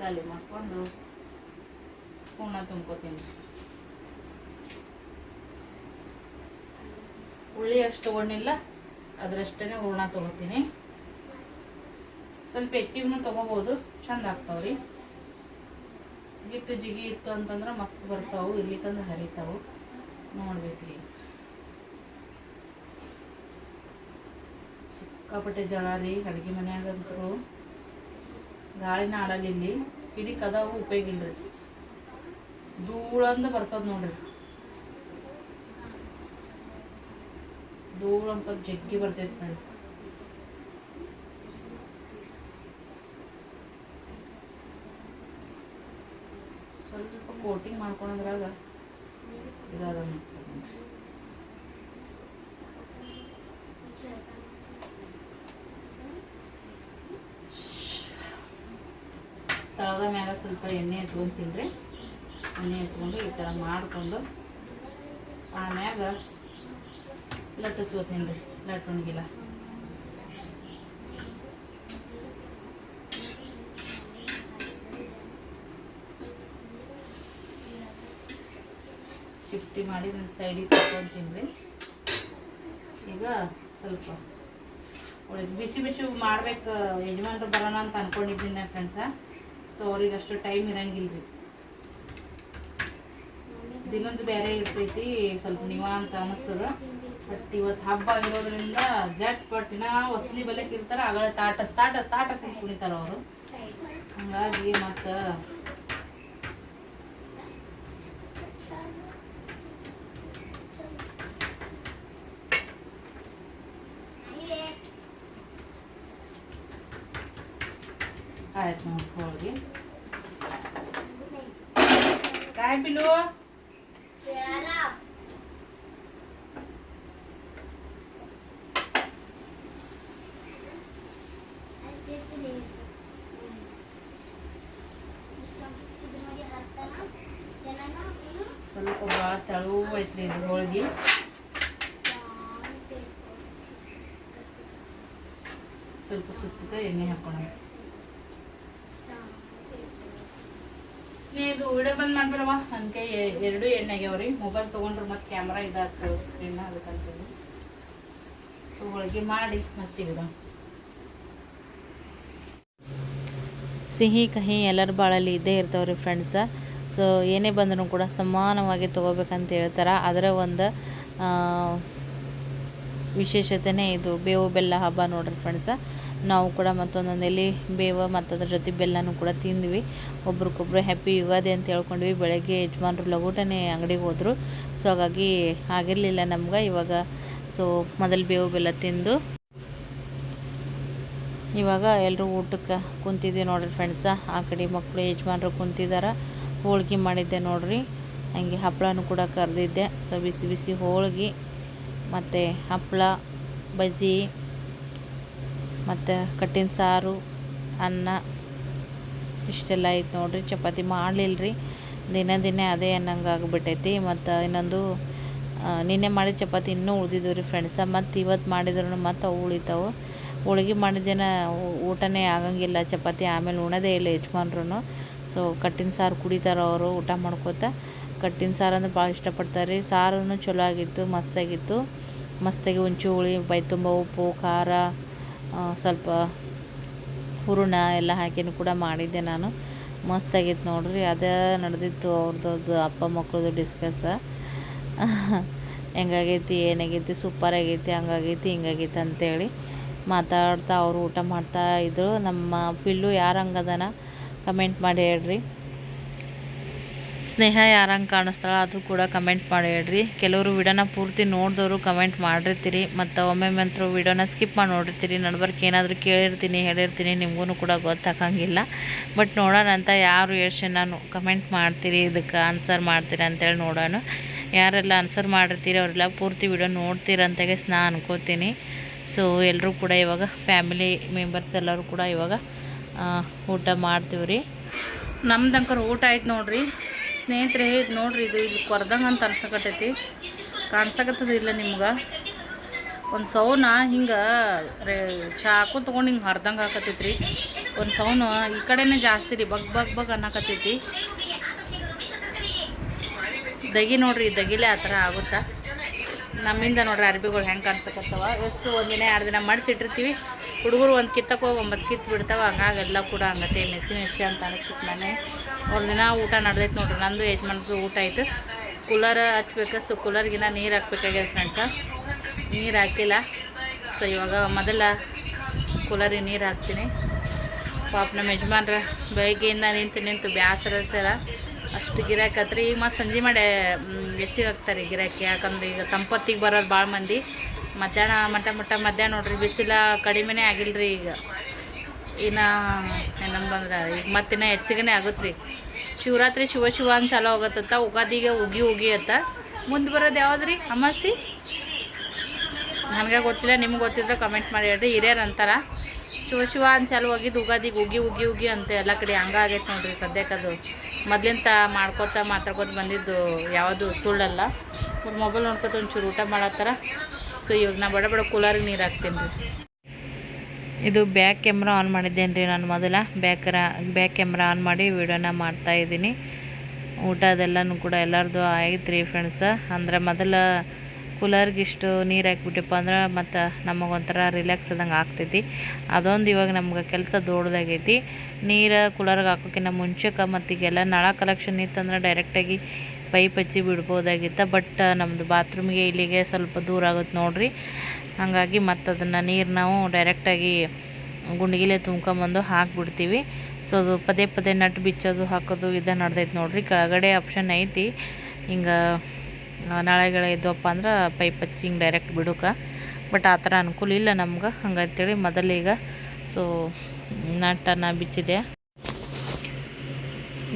[SPEAKER 1] ಗಾಲಿ ಮಾಡ್ಕೊಂಡು ಪೂರ್ಣ ತುಂಬ್ಕೋತೀನಿ. ಹುಳಿ ಅಷ್ಟು ತೊಗೊಂಡಿಲ್ಲ ಅದರಷ್ಟೇ ಹೂರ್ಣ ತಗೋತೀನಿ. ಸ್ವಲ್ಪ ಹೆಚ್ಚಿಗೂ ತಗೋಬೋದು, ಚಂದ ಆಗ್ತಾವ್ರಿ. ಹಿಟ್ಟು ಜಿಗಿ ಇತ್ತು ಅಂತಂದ್ರೆ ಮಸ್ತ್ ಬರ್ತಾವು ಇರ್ಲಿಕ್ಕಂದ್ರೆ ಹರಿತಾವು. ನೋಡ್ಬೇಕ್ರಿ. ಸಿಕ್ಕಾಪಟ್ಟೆ ಜಳ ರೀ, ಅಡುಗೆ ಮನೆಯಾಗಂತರು. ಗಾಳಿನ ಆಡಲ್ಲ ಇಲ್ಲಿ ಕದಾವು ಉಪಯೋಗಿಲ್ಲ ಧೂಳಂದ ಬರ್ತದ ನೋಡ್ರಿ. ಧೂಳು ಅಂತ ಜಗ್ಗಿ ಬರ್ತೈತೆ ಫ್ರೆಂಡ್ಸ್ ಸ್ವಲ್ಪ ಕೋಟಿಂಗ್ ಮಾಡ್ಕೊಳೋದ್ರಾಗ ಇದಾದ ತಳದ ಮ್ಯಾಗ ಸ್ವಲ್ಪ ಎಣ್ಣೆ ಹಚ್ಕೊಂತೀನಿ ರೀ ಎಣ್ಣೆ ಹಚ್ಕೊಂಡು ಈ ಥರ ಮಾಡಿಕೊಂಡು ಆಮ್ಯಾಗ ಲಟ್ಟಿಸ್ಕೋತೀನಿ ರೀ ಲಟ್ಟಣಿಗಿಲ್ಲ ಶಿಫ್ಟಿ ಮಾಡಿ ನನ್ನ ಸೈಡಿಗೆ ತಗೊಂತೀನಿ ಈಗ ಸ್ವಲ್ಪ ಒಳಗೆ ಬಿಸಿ ಬಿಸಿ ಮಾಡ್ಬೇಕು ಯಜಮಾನ್ರು ಬರೋಣ ಅಂತ ಅನ್ಕೊಂಡಿದ್ದೀನಿ ಫ್ರೆಂಡ್ಸ ಸೊ ಅವ್ರಿಗೆ ಅಷ್ಟು ಟೈಮ್ ಇರಂಗಿಲ್ಲ ರೀ. ದಿನದ್ದು ಬೇರೆ ಇರ್ತೈತಿ, ಸ್ವಲ್ಪ ನೀವ ಅಂತ ಅನಿಸ್ತದ. ಬಟ್ ಇವತ್ತು ಹಬ್ಬ ಆಗಿರೋದ್ರಿಂದ ಜಟ್ ಪಟ್ಟಿನ ವಸ್ಲಿ ಬಲಕ್ಕೆ ಇರ್ತಾರೆ ಆಗಳ ತಾಟಸ್ ತಾಟಸ್ ತಾಟಸ್ ಅಂತ ಕುಣಿತಾರ ಅವರು ಹಂಗಾಗಿ ಮತ್ತು ಆಯ್ತು ಹೋಳಿಗೆ ಕಾಯಿ
[SPEAKER 2] ಬಿಲ್ಲು
[SPEAKER 1] ಸ್ವಲ್ಪ ಭಾಳ ತೆಳು ಐತ್ರಿ ಇದು ಹೋಳಿಗೆ ಸ್ವಲ್ಪ ಸುತ್ತದ ಎಣ್ಣೆ ಹಾಕೋಣ. ಇದು ವಿಡಿಯೋ ಬಂದ್ ಮಾಡ್ಬಿಡವ? ನನ್ನ ಕೈ ಎ- ಎರಡು ಎಣ್ಣೆ ಆಗ್ಯಾವ್ರಿ. ಮೊಬೈಲ್ ತೊಗೊಂಡ್ರೆ ಮತ್ತೆ ಕ್ಯಾಮ್ರಾ ಇದಾಗ್ತದೆ ಸ್ಕ್ರೀನ್ ಅದಕ್ಕಂತೇಳಿ ಸೊ, ಹೋಳಿಗೆ ಮಾಡಿ ಮತ್ತೆ
[SPEAKER 3] ಸಿಹಿ, ಕಹಿ ಎಲ್ಲರ ಬಾಳಲ್ಲಿ ಇದ್ದೇ ಇರ್ತಾವ್ರಿ ಫ್ರೆಂಡ್ಸ ಸೊ ಏನೇ ಬಂದರೂ ಕೂಡ ಸಮಾನವಾಗಿ ತೊಗೋಬೇಕಂತ ಹೇಳ್ತಾರೆ. ಅದರ ಒಂದು ವಿಶೇಷತೆನೇ ಇದು. ಬೇವು ಬೆಲ್ಲ ಹಬ್ಬ ನೋಡ್ರಿ ಫ್ರೆಂಡ್ಸ ನಾವು ಕೂಡ ಮತ್ತೊಂದೊಂದು ಎಲ್ಲಿ ಬೇವು ಮತ್ತು ಅದ್ರ ಜೊತೆ ಬೆಲ್ಲನೂ ಕೂಡ ತಿಂದ್ವಿ. ಒಬ್ರಿಗೊಬ್ರು ಹ್ಯಾಪಿ ಯುಗಾದಿ ಅಂತ ಹೇಳ್ಕೊಂಡ್ವಿ. ಬೆಳಗ್ಗೆ ಯಜಮಾನ್ರು ಲಘೂಟನೇ ಅಂಗಡಿಗೆ ಹೋದರು. ಸೊ ಹಾಗಾಗಿ ಆಗಿರಲಿಲ್ಲ ನಮ್ಗೆ ಇವಾಗ. ಸೊ ಮೊದಲು ಬೇವು ಬೆಲ್ಲ ತಿಂದು ಇವಾಗ ಎಲ್ಲರೂ ಊಟಕ್ಕೆ ಕುಂತಿದ್ವಿ ನೋಡ್ರಿ ಫ್ರೆಂಡ್ಸ ಆ ಕಡೆ ಮಕ್ಕಳು ಯಜಮಾನ್ರು ಕುಂತಿದ್ದಾರೆ ಹೋಳ್ಗೆ ಮಾಡಿದ್ದೆ ನೋಡ್ರಿ.
[SPEAKER 1] ಹಂಗೆ ಹಪ್ಪಳನೂ ಕೂಡ ಕರೆದಿದ್ದೆ. ಸೊ ಬಿಸಿ ಬಿಸಿ ಹೋಳ್ಗೆ, ಮತ್ತು ಹಪ್ಪಳ ಬಜ್ಜಿ, ಮತ್ತು ಕಟ್ಟಿನ ಸಾರು, ಅನ್ನ, ಇಷ್ಟೆಲ್ಲ ಐತೆ ನೋಡ್ರಿ. ಚಪಾತಿ ಮಾಡಲಿಲ್ಲ ರೀ ದಿನ ದಿನ ಅದೇ ಅನ್ನಂಗೆ ಆಗಿಬಿಟ್ಟೈತಿ. ಮತ್ತು ಇನ್ನೊಂದು ನಿನ್ನೆ ಮಾಡಿದ ಚಪಾತಿ ಇನ್ನೂ ಉಳಿದಿದ್ದು ರೀ ಫ್ರೆಂಡ್ಸ ಮತ್ತು ಇವತ್ತು ಮಾಡಿದ್ರು ಮತ್ತು ಅವು ಉಳಿತಾವೆ. ಮಾಡಿದ ದಿನ ಊಟನೇ ಆಗಂಗಿಲ್ಲ. ಚಪಾತಿ ಆಮೇಲೆ ಉಣದೇ ಇಲ್ಲ ಯಜಮಾನ್ರು ಸೊ ಕಟ್ಟಿನ ಸಾರು ಕುಡಿತಾರೆ ಅವರು, ಊಟ ಮಾಡ್ಕೋತ ಕಟ್ಟಿನ ಸಾರು ಅಂದ್ರೆ ಭಾಳ ಇಷ್ಟಪಡ್ತಾರೆ. ರೀ ಸಾರು ಚಲೋ ಆಗಿತ್ತು ಮಸ್ತಾಗಿತ್ತು ಮಸ್ತಾಗಿ ಒಂಚೂರು ಹುಳಿ ಬೈ ತುಂಬ ಉಪ್ಪು, ಖಾರ ಸ್ವಲ್ಪ ಹೂರಣ ಎಲ್ಲ ಹಾಕಿನೂ ಕೂಡ ಮಾಡಿದ್ದೆ ನಾನು. ಮಸ್ತಾಗಿತ್ತು ನೋಡ್ರಿ. ಅದೇ ನಡೆದಿತ್ತು ಅವ್ರದ್ದು ಅಪ್ಪ ಮಕ್ಕಳದು ಡಿಸ್ಕಸ್. [LAUGHS] ಹೆಂಗಾಗೈತಿ, ಏನಾಗೈತಿ, ಸೂಪರ್ ಆಗೈತಿ, ಹಂಗಾಗೈತಿ, ಹಿಂಗಾಗೈತಿ ಅಂತೇಳಿ ಮಾತಾಡ್ತಾ ಅವರು ಊಟ ಮಾಡ್ತಾ ಇದ್ರು. ನಮ್ಮ ಪಿಲ್ಲು ಯಾರು ಹಂಗದನ ಕಮೆಂಟ್ ಮಾಡಿ ಹೇಳ್ರಿ. ಸ್ನೇಹ ಯಾರಂಗೆ ಕಾಣಿಸ್ತಾಳ ಅದು ಕೂಡ ಕಮೆಂಟ್ ಮಾಡಿ ಹೇಳ್ರಿ. ಕೆಲವರು ವಿಡಿಯೋನ ಪೂರ್ತಿ ನೋಡಿದವರು ಕಮೆಂಟ್ ಮಾಡಿರ್ತೀರಿ ಮತ್ತು ಒಮ್ಮೊಮ್ಮೆ ಅಂತೂ ವಿಡಿಯೋನ ಸ್ಕಿಪ್ ಮಾಡಿ ನೋಡಿರ್ತೀರಿ. ನಡ್ಬರ್ಕ್ ಏನಾದರೂ ಕೇಳಿರ್ತೀನಿ, ಹೇಳಿರ್ತೀನಿ ನಿಮಗೂ ಕೂಡ ಗೊತ್ತಾಗಂಗಿಲ್ಲ. ಬಟ್ ನೋಡೋಣ ಅಂತ ಯಾರು ಎಷ್ಟು ನಾನು ಕಮೆಂಟ್ ಮಾಡ್ತೀರಿ, ಇದಕ್ಕೆ ಆನ್ಸರ್ ಮಾಡ್ತೀರಿ ಅಂತೇಳಿ ನೋಡೋಣ. ಯಾರೆಲ್ಲ ಆನ್ಸರ್ ಮಾಡಿರ್ತೀರಿ ಅವರೆಲ್ಲ ಪೂರ್ತಿ ವಿಡಿಯೋ ನೋಡ್ತೀರಂತಾಗೆ ನಾ ಅನ್ಕೋತೀನಿ. ಸೊ ಎಲ್ಲರೂ ಕೂಡ ಇವಾಗ ಫ್ಯಾಮಿಲಿ ಮೆಂಬರ್ಸ್ ಎಲ್ಲರೂ ಕೂಡ ಇವಾಗ ಊಟ ಮಾಡ್ತೀವಿ ರೀ.
[SPEAKER 4] ನಮ್ದಂಕರ್ ಊಟ ಆಯ್ತು ನೋಡ್ರಿ. ಸ್ನೇಹಿತರೆ, ಇದು ನೋಡ್ರಿ, ಇದು ಇಲ್ಲಿ ಕೊರ್ದಂಗೆ ಅಂತ ಅನ್ಸಕತ್ತೈತಿ. ಕಾಣ್ಸಕತ್ತದ ಇಲ್ಲ ನಿಮ್ಗೆ? ಒಂದು ಸೌನ ಹಿಂಗೆ ರೇ, ಚಾಕು ತೊಗೊಂಡು ಹಿಂಗೆ ಹರ್ದಂಗೆ ಹಾಕತೈತ್ರಿ ಒಂದು ಸೌನು ಈ ಕಡೆನೇ ಜಾಸ್ತಿ ರೀ, ಬಗ್ ಬಗ್ ಬಗ್ ಅನ್ನಕತ್ತೈತಿ. ದಗಿ ನೋಡ್ರಿ, ದಗಿಲೆ ಆ ಥರ ಆಗುತ್ತಾ? ನಮ್ಮಿಂದ ನೋಡ್ರಿ ಅರ್ಬಿಗಳು ಹೆಂಗೆ ಕಾಣ್ಸಕತ್ತವ? ಎಷ್ಟು ಒಂದಿನ, ಎರಡು ದಿನ ಮಡಿಸಿಟ್ಟಿರ್ತೀವಿ ಹುಡುಗರು ಒಂದು ಕಿತ್ತಕ್ಕೆ ಹೋಗಿ ಒಂಬತ್ತು ಕಿತ್ತು ಬಿಡ್ತಾವೆ, ಹಂಗಾಗೆಲ್ಲ ಕೂಡ ಹಂಗತ್ತೆ ಮೆಸ್ಸಿ ಮೆಸ್ಸಿ ಅಂತ ಅನಿಸ್ತು ಮನೆ. ಒಂದು ದಿನ ಊಟ ನಡೆದೈತೆ ನೋಡ್ರಿ, ನಂದು ಯಜಮಾನ್ದು ಊಟ ಆಯಿತು. ಕೂಲರ್ ಹಚ್ಬೇಕು, ಸೊ ಕೂಲರ್ಗಿನ ನೀರು ಹಾಕ್ಬೇಕಾಗ್ಯದ ಫ್ರೆಂಡ್ಸ ನೀರು ಹಾಕಿಲ್ಲ. ಸೊ ಇವಾಗ ಮೊದಲ ಕೂಲರಿಗೆ ನೀರು ಹಾಕ್ತೀನಿ. ಪಾಪ ನಮ್ಮ ಯಜಮಾನ್ರ ಬೆಳಗ್ಗೆಯಿಂದ ನಿಂತು ನಿಂತು ಬೇಸರ ಸರ. ಅಷ್ಟು ಗಿರಾಕಿ ಈಗ ಮತ್ತು ಸಂಜೆ ಮಾಡಿ ಹೆಚ್ಚಿಗೆ ಹಾಕ್ತಾರೆ ಗಿರಾಕಿ. ಯಾಕಂದ್ರೆ ಈಗ ತಂಪತ್ತಿಗೆ ಬರೋದು ಭಾಳ ಮಂದಿ. ಮಧ್ಯಾಹ್ನ ಮಟ್ಟ ಮಟ್ಟ ಮಧ್ಯಾಹ್ನ ನೋಡ್ರಿ, ಬಿಸಿಲ ಕಡಿಮೆನೇ ಆಗಿಲ್ಲ ಈಗ. ಇನ್ನು ಏನಂಬಂದ್ರೆ ಈಗ ಮತ್ತಿನ್ನ ಹೆಚ್ಚಿಗೆನೇ ಆಗುತ್ತೆ ರೀ ಶಿವರಾತ್ರಿ ಶಿವ ಶಿವ ಅಂತ ಚಾಲೋ ಹೋಗತ್ತ ಉಗಾದಿಗೆ ಉಗಿ ಉಗಿ ಅಂತ. ಮುಂದೆ ಬರೋದು ಯಾವ್ದು ರೀ ಅಮಾಸಿ ನನಗೆ ಗೊತ್ತಿಲ್ಲ, ನಿಮ್ಗೆ ಗೊತ್ತಿದ್ರೆ ಕಮೆಂಟ್ ಮಾಡಿ ಹೇಳ್ರಿ, ಹಿರಿಯರು ಅಂತಾರ. ಶಿವ ಶಿವ ಅಂತ ಚಾಲು ಹೋಗಿದ್ದು ಉಗಾದಿಗೆ ಉಗಿ ಉಗಿ ಉಗಿ ಅಂತ ಎಲ್ಲ ಕಡೆ ಹಂಗಾಗೈತೆ ನೋಡ್ರಿ ಸದ್ಯಕ್ಕೆ ಅದು. ಮೊದ್ಲಿಂತ ಮಾಡ್ಕೋತ ಮಾತಾಡ್ಕೋತ ಬಂದಿದ್ದು ಯಾವುದು ಸುಳ್ಳಲ್ಲ. ಮೊಬೈಲ್ ನೋಡ್ಕೊತ ಒಂಚೂರು ಊಟ ಮಾಡತ್ತಾರ. ಸೊ ಇವಾಗ ನಾ ಬಡ ಬಡ ಕೂಲರ್ಗೆ ನೀರು ಹಾಕ್ತೀನಿ ರೀ.
[SPEAKER 1] ಇದು ಬ್ಯಾಕ್ ಕ್ಯಾಮ್ರಾ ಆನ್ ಮಾಡಿದ್ದೇನೆ ರೀ ನಾನು ಮೊದಲ. ಬ್ಯಾಕ್ ಬ್ಯಾಕ್ ಕ್ಯಾಮ್ರಾ ಆನ್ ಮಾಡಿ ವಿಡಿಯೋನ ಮಾಡ್ತಾ ಇದ್ದೀನಿ. ಊಟ ಅದೆಲ್ಲನೂ ಕೂಡ ಎಲ್ಲರದು ಆಯ್ತು ರೀ ಫ್ರೆಂಡ್ಸ ಅಂದ್ರೆ ಮೊದಲ ಕೂಲರ್ಗೆ ಇಷ್ಟು ನೀರು ಹಾಕ್ಬಿಟ್ಟಪ್ಪ ಅಂದ್ರೆ ಮತ್ತು ನಮಗೊಂಥರ ರಿಲ್ಯಾಕ್ಸ್ ಆದಂಗೆ ಆಗ್ತೈತಿ. ಅದೊಂದು ಇವಾಗ ನಮ್ಗೆ ಕೆಲಸ ದೊಡ್ಡದಾಗೈತಿ ನೀರು ಕೂಲರ್ಗೆ ಹಾಕೋಕ್ಕಿಂತ ಮುಂಚೆಕ ಮತ್ತು ಈಗೆಲ್ಲ ನಳ ಕಲೆಕ್ಷನ್ ಇತ್ತಂದ್ರೆ ಡೈರೆಕ್ಟಾಗಿ ಪೈಪ್ ಹಚ್ಚಿ ಬಿಡ್ಬೋದಾಗಿತ್ತು ಬಟ್ ನಮ್ಮದು ಬಾತ್ರೂಮ್ಗೆ ಇಲ್ಲಿಗೆ ಸ್ವಲ್ಪ ದೂರ ಆಗುತ್ತೆ ನೋಡ್ರಿ. ಹಾಗಾಗಿ ಮತ್ತು ಅದನ್ನು ನೀರು ನಾವು ಡೈರೆಕ್ಟಾಗಿ ಗುಂಡಿಗಿಲೆ ತುಂಬ್ಕೊಂಬಂದು ಹಾಕ್ಬಿಡ್ತೀವಿ. ಸೊ ಅದು ಪದೇ ಪದೇ ನಟ್ ಬಿಚ್ಚೋದು, ಹಾಕೋದು, ಇದು ನಡ್ದೈತೆ ನೋಡ್ರಿ. ಕೆಳಗಡೆ ಆಪ್ಷನ್ ಐತಿ. ಹಿಂಗೆ ನಾಳೆಗಳ ಇದ್ವಪ್ಪ ಅಂದ್ರೆ ಪೈಪ್ ಹಚ್ಚಿ ಹಿಂಗೆ ಡೈರೆಕ್ಟ್ ಬಿಡೋಕೆ. ಬಟ್ ಆ ಥರ ಅನುಕೂಲ ಇಲ್ಲ ನಮ್ಗೆ. ಹಂಗಂತೇಳಿ ಮೊದಲೀಗ ಸೊ ನಟ್ಟನ್ನು ಬಿಚ್ಚಿದೆ.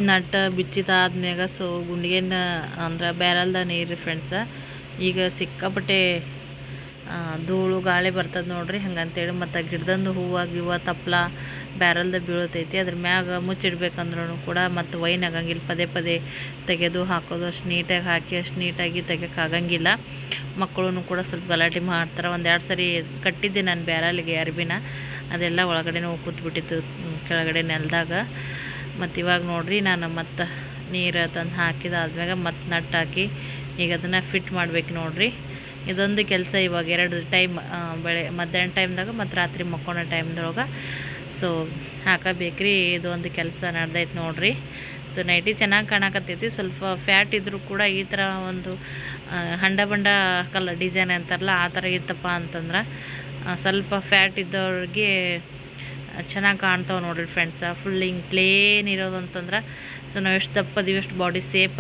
[SPEAKER 1] ನಟ್ ಬಿಚ್ಚಿದಾದ್ಮ್ಯಾಗ ಸೊ ಗುಂಡಿಗೆನ ಅಂದ್ರೆ ಬ್ಯಾರಲ್ದ ನೀರು ಫ್ರೆಂಡ್ಸ ಈಗ ಸಿಕ್ಕಾಪಟ್ಟೆ ಧೂಳು, ಗಾಳಿ ಬರ್ತದೆ ನೋಡ್ರಿ ಹಂಗಂತೇಳಿ. ಮತ್ತು ಗಿಡದಂದು ಹೂವು ಗಿವ ತಪ್ಪಲ ಬ್ಯಾರಲ್ದ ಬೀಳತೈತಿ. ಅದ್ರ ಮ್ಯಾಗ ಮುಚ್ಚಿಡ್ಬೇಕಂದ್ರೂ ಕೂಡ ಮತ್ತು ವೈನ್ ಆಗಂಗಿಲ್ಲ. ಪದೇ ಪದೇ ತೆಗೆದು ಹಾಕೋದು ಅಷ್ಟು ನೀಟಾಗಿ ಹಾಕಿ, ಅಷ್ಟು ನೀಟಾಗಿ ತೆಗಿಯೋಕೆ ಆಗಂಗಿಲ್ಲ. ಮಕ್ಕಳು ಕೂಡ ಸ್ವಲ್ಪ ಗಲಾಟೆ ಮಾಡ್ತಾರೆ. ಒಂದೆರಡು ಸರಿ ಕಟ್ಟಿದ್ದೆ ನಾನು ಬ್ಯಾರಲ್ಗೆ ಅರ್ಬಿನ. ಅದೆಲ್ಲ ಒಳಗಡೆನೂ ಕೂತ್ಬಿಟ್ಟಿತ್ತು, ಕೆಳಗಡೆ ನೆಲದಾಗ. ಮತ್ತು ಇವಾಗ ನೋಡಿರಿ ನಾನು ಮತ್ತು ನೀರು ತಂದು ಹಾಕಿದಾದ್ಮ್ಯಾಗ ಮತ್ತು ನಟ್ ಹಾಕಿ ಈಗ ಅದನ್ನು ಫಿಟ್ ಮಾಡ್ಬೇಕು ನೋಡಿರಿ. ಇದೊಂದು ಕೆಲಸ ಇವಾಗ ಎರಡು ಟೈಮ್ ಬೆಳೆ, ಮಧ್ಯಾಹ್ನ ಟೈಮ್ದಾಗ ಮತ್ತು ರಾತ್ರಿ ಮಕ್ಕೊಳೋ ಟೈಮ್ದೊಳಗೆ. ಸೊ, ಹಾಕಬೇಕ್ರಿ, ಇದೊಂದು ಕೆಲಸ ನಡೆದೈತೆ ನೋಡಿರಿ. ಸೊ, ನೈಟಿ ಚೆನ್ನಾಗಿ ಕಾಣಕತ್ತೈತಿ. ಸ್ವಲ್ಪ ಫ್ಯಾಟ್ ಇದ್ದರೂ ಕೂಡ ಈ ಥರ ಒಂದು ಹಂಡ ಬಂಡ ಹಾಕಲ್ಲ ಡಿಸೈನ್ ಅಂತಾರಲ್ಲ, ಆ ಥರ ಇತ್ತಪ್ಪ ಅಂತಂದ್ರೆ ಸ್ವಲ್ಪ ಫ್ಯಾಟ್ ಇದ್ದವ್ರಿಗೆ ಚೆನ್ನಾಗಿ ಕಾಣ್ತಾವೆ ನೋಡ್ರಿ ಫ್ರೆಂಡ್ಸ ಫುಲ್ ಹಿಂಗೆ ಪ್ಲೇನ್ ಇರೋದು ಅಂತಂದ್ರೆ, ಸೊ ನಾವು ಎಷ್ಟು ದಪ್ಪದೀವಿ ಎಷ್ಟು ಬಾಡಿ ಸೇಪ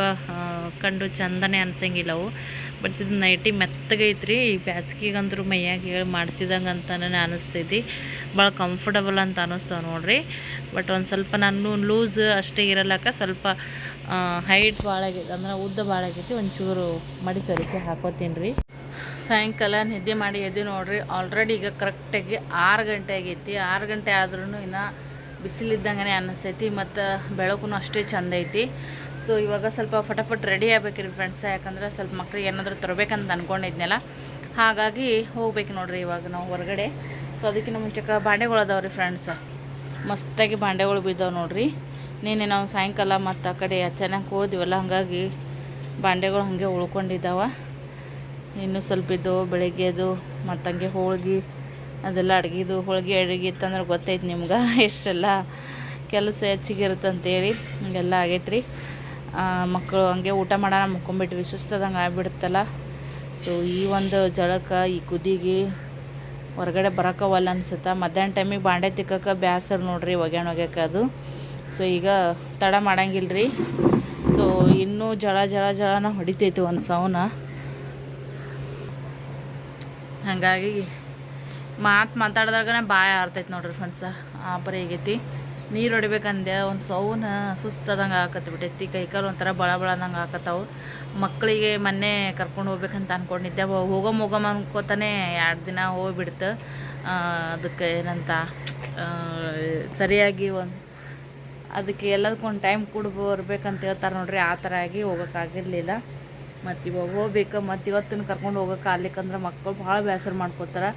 [SPEAKER 1] ಕಂಡು ಚಂದನೇ ಅನ್ಸಂಗಿಲ್ಲ ಅವು. ಬಟ್ ಇದು ನೈಟಿ ಮೆತ್ತಗೈತ್ರಿ ಈ ಬ್ಯಾಸ್ಗಿಗಂದ್ರೂ ಮೈಯಾಗ ಹೇಳಿ ಮಾಡಿಸಿದಂಗೆ ಅಂತಲೇ ಅನಿಸ್ತೈತಿ. ಭಾಳ ಕಂಫರ್ಟಬಲ್ ಅಂತ ಅನ್ನಿಸ್ತಾವೆ ನೋಡ್ರಿ. ಬಟ್ ಒಂದು ಸ್ವಲ್ಪ ನಾನು ಲೂಸ್ ಅಷ್ಟೇ ಇರಲಕ್ಕ, ಸ್ವಲ್ಪ
[SPEAKER 3] ಹೈಟ್ ಭಾಳ ಆಗೈತೆ ಅಂದ್ರೆ ಉದ್ದ ಭಾಳ ಆಗೈತಿ ಒಂಚೂರು ಮಡಿ ಸರಿಕೆ ಹಾಕೋತೀನಿ ರೀ
[SPEAKER 1] ಸಾಯಂಕಾಲ ನಿದ್ದೆ ಮಾಡಿ ಎದ್ದು ನೋಡ್ರಿ ಆಲ್ರೆಡಿ ಈಗ ಕರೆಕ್ಟಾಗಿ ಆರು ಗಂಟೆ ಆಗೈತಿ. ಆರು ಗಂಟೆ ಆದ್ರೂ ಇನ್ನು ಬಿಸಿಲಿದ್ದಂಗೆ ಅನ್ನಿಸ್ತೈತಿ, ಮತ್ತು ಬೆಳಕು ಅಷ್ಟೇ ಚಂದ ಐತಿ. ಸೊ ಇವಾಗ ಸ್ವಲ್ಪ ಫಟಾಫಟ್ ರೆಡಿ ಆಗ್ಬೇಕ್ರಿ ಫ್ರೆಂಡ್ಸ್ ಯಾಕಂದ್ರೆ ಸ್ವಲ್ಪ ಮಕ್ಳಿಗೆ ಏನಾದರೂ ತರಬೇಕಂತ ಅಂದ್ಕೊಂಡಿದ್ನಲ್ಲ ಹಾಗಾಗಿ ಹೋಗ್ಬೇಕು ನೋಡ್ರಿ ಇವಾಗ ನಾವು ಹೊರಗಡೆ. ಸೊ ಅದಕ್ಕಿಂತ ಮುಂಚೆಕ ಬಾಂಡೆಗಳು ಅದಾವ್ರಿ ಫ್ರೆಂಡ್ಸ್ ಮಸ್ತಾಗಿ ಬಾಂಡೆಗಳು ಬಿದ್ದಾವೆ ನೋಡ್ರಿ. ನೀನೆ ನಾವು ಸಾಯಂಕಾಲ ಮತ್ತು ಆ ಕಡೆ ಚೆನ್ನಾಗಿ ಹೋದಿವಲ್ಲ, ಹಾಗಾಗಿ ಬಾಂಡೆಗಳು ಹಾಗೆ ಉಳ್ಕೊಂಡಿದ್ದಾವ. ಇನ್ನೂ ಸ್ವಲ್ಪ ಇದ್ದು ಬೆಳಗ್ಗೆದು ಮತ್ತು ಹಂಗೆ ಹೋಳ್ಗೆ, ಅದೆಲ್ಲ ಅಡುಗೆದು ಹೋಳ್ಗೆ ಅಡುಗೆ ಇತ್ತಂದ್ರೆ ಗೊತ್ತೈತೆ ನಿಮ್ಗೆ. [LAUGHS] ಎಷ್ಟೆಲ್ಲ ಕೆಲಸ ಹೆಚ್ಚಿಗೆ ಇರುತ್ತಂತೇಳಿ ಹೀಗೆಲ್ಲ ಆಗೈತ್ರಿ. ಮಕ್ಕಳು ಹಂಗೆ ಊಟ ಮಾಡೋಣ ಮುಕ್ಕೊಂಬಿಟ್ವಿ ಸುಸ್ತದಂಗೆ ಆಗ್ಬಿಡುತ್ತಲ್ಲ. ಸೊ ಈ ಒಂದು ಜಳಕ್ಕೆ ಈ ಕುದಿಗೆ ಹೊರಗಡೆ ಬರೋಕ್ಕವಲ್ಲ ಅನ್ಸುತ್ತೆ? ಮಧ್ಯಾಹ್ನ ಟೈಮಿಗೆ ಬಾಂಡೆ ತಿಕ್ಕಕ್ಕೆ ಬ್ಯಾಸರ್ ನೋಡ್ರಿ ಒಗ್ಯಾಣ ಒಗ್ಯಕ್ಕೆ ಅದು. ಸೊ ಈಗ ತಡ ಮಾಡಂಗಿಲ್ಲ ರೀ ಸೊ ಇನ್ನೂ ಜಳ ಜಳ ಜಳನ ಹೊಡಿತೈತಿ ಒಂದು ಸೌನ. ಹಾಗಾಗಿ ಮಾತು ಮಾತಾಡಿದಾಗನೇ ಬಾಯ ಆರ್ತೈತೆ ನೋಡ್ರಿ ಫ್ರೆಂಡ್ಸ ಆ ಪರಿ ಆಗೈತಿ. ನೀರು ಹೊಡಿಬೇಕಂದೆ ಒಂದು ಸೌನ ಸುಸ್ತದಂಗೆ ಹಾಕತ್ ಬಿಟ್ಟೈತಿ. ಕೈಕಾಲು ಒಂಥರ ಬಳ ಬಳದಂಗೆ ಹಾಕತ್ತಾವು ಮಕ್ಕಳಿಗೆ ಮೊನ್ನೆ ಕರ್ಕೊಂಡು ಹೋಗ್ಬೇಕಂತ ಅಂದ್ಕೊಂಡಿದ್ದೆ ಹೋಗಮ್ ಹೋಗಮ್ ಅನ್ಕೋತಾನೆ ಎರಡು ದಿನ ಹೋಗ್ಬಿಡ್ತು. ಅದಕ್ಕೆ ಏನಂತ ಸರಿಯಾಗಿ ಒಂದು ಅದಕ್ಕೆ ಎಲ್ಲದಕ್ಕೊಂದು ಟೈಮ್ ಕೊಡ್ಬರ್ಬೇಕಂತ ಹೇಳ್ತಾರೆ ನೋಡ್ರಿ. ಆ ಥರ ಆಗಿ ಹೋಗೋಕ್ಕಾಗಿರಲಿಲ್ಲ ಮತ್ತು ಇವಾಗ ಹೋಗ್ಬೇಕು, ಮತ್ತು ಇವತ್ತಿನ ಕರ್ಕೊಂಡು ಹೋಗೋಕೆ ಆಗ್ಲಿಕ್ಕಂದ್ರೆ ಮಕ್ಕಳು ಭಾಳ ಬೇಸರ ಮಾಡ್ಕೋತಾರೆ.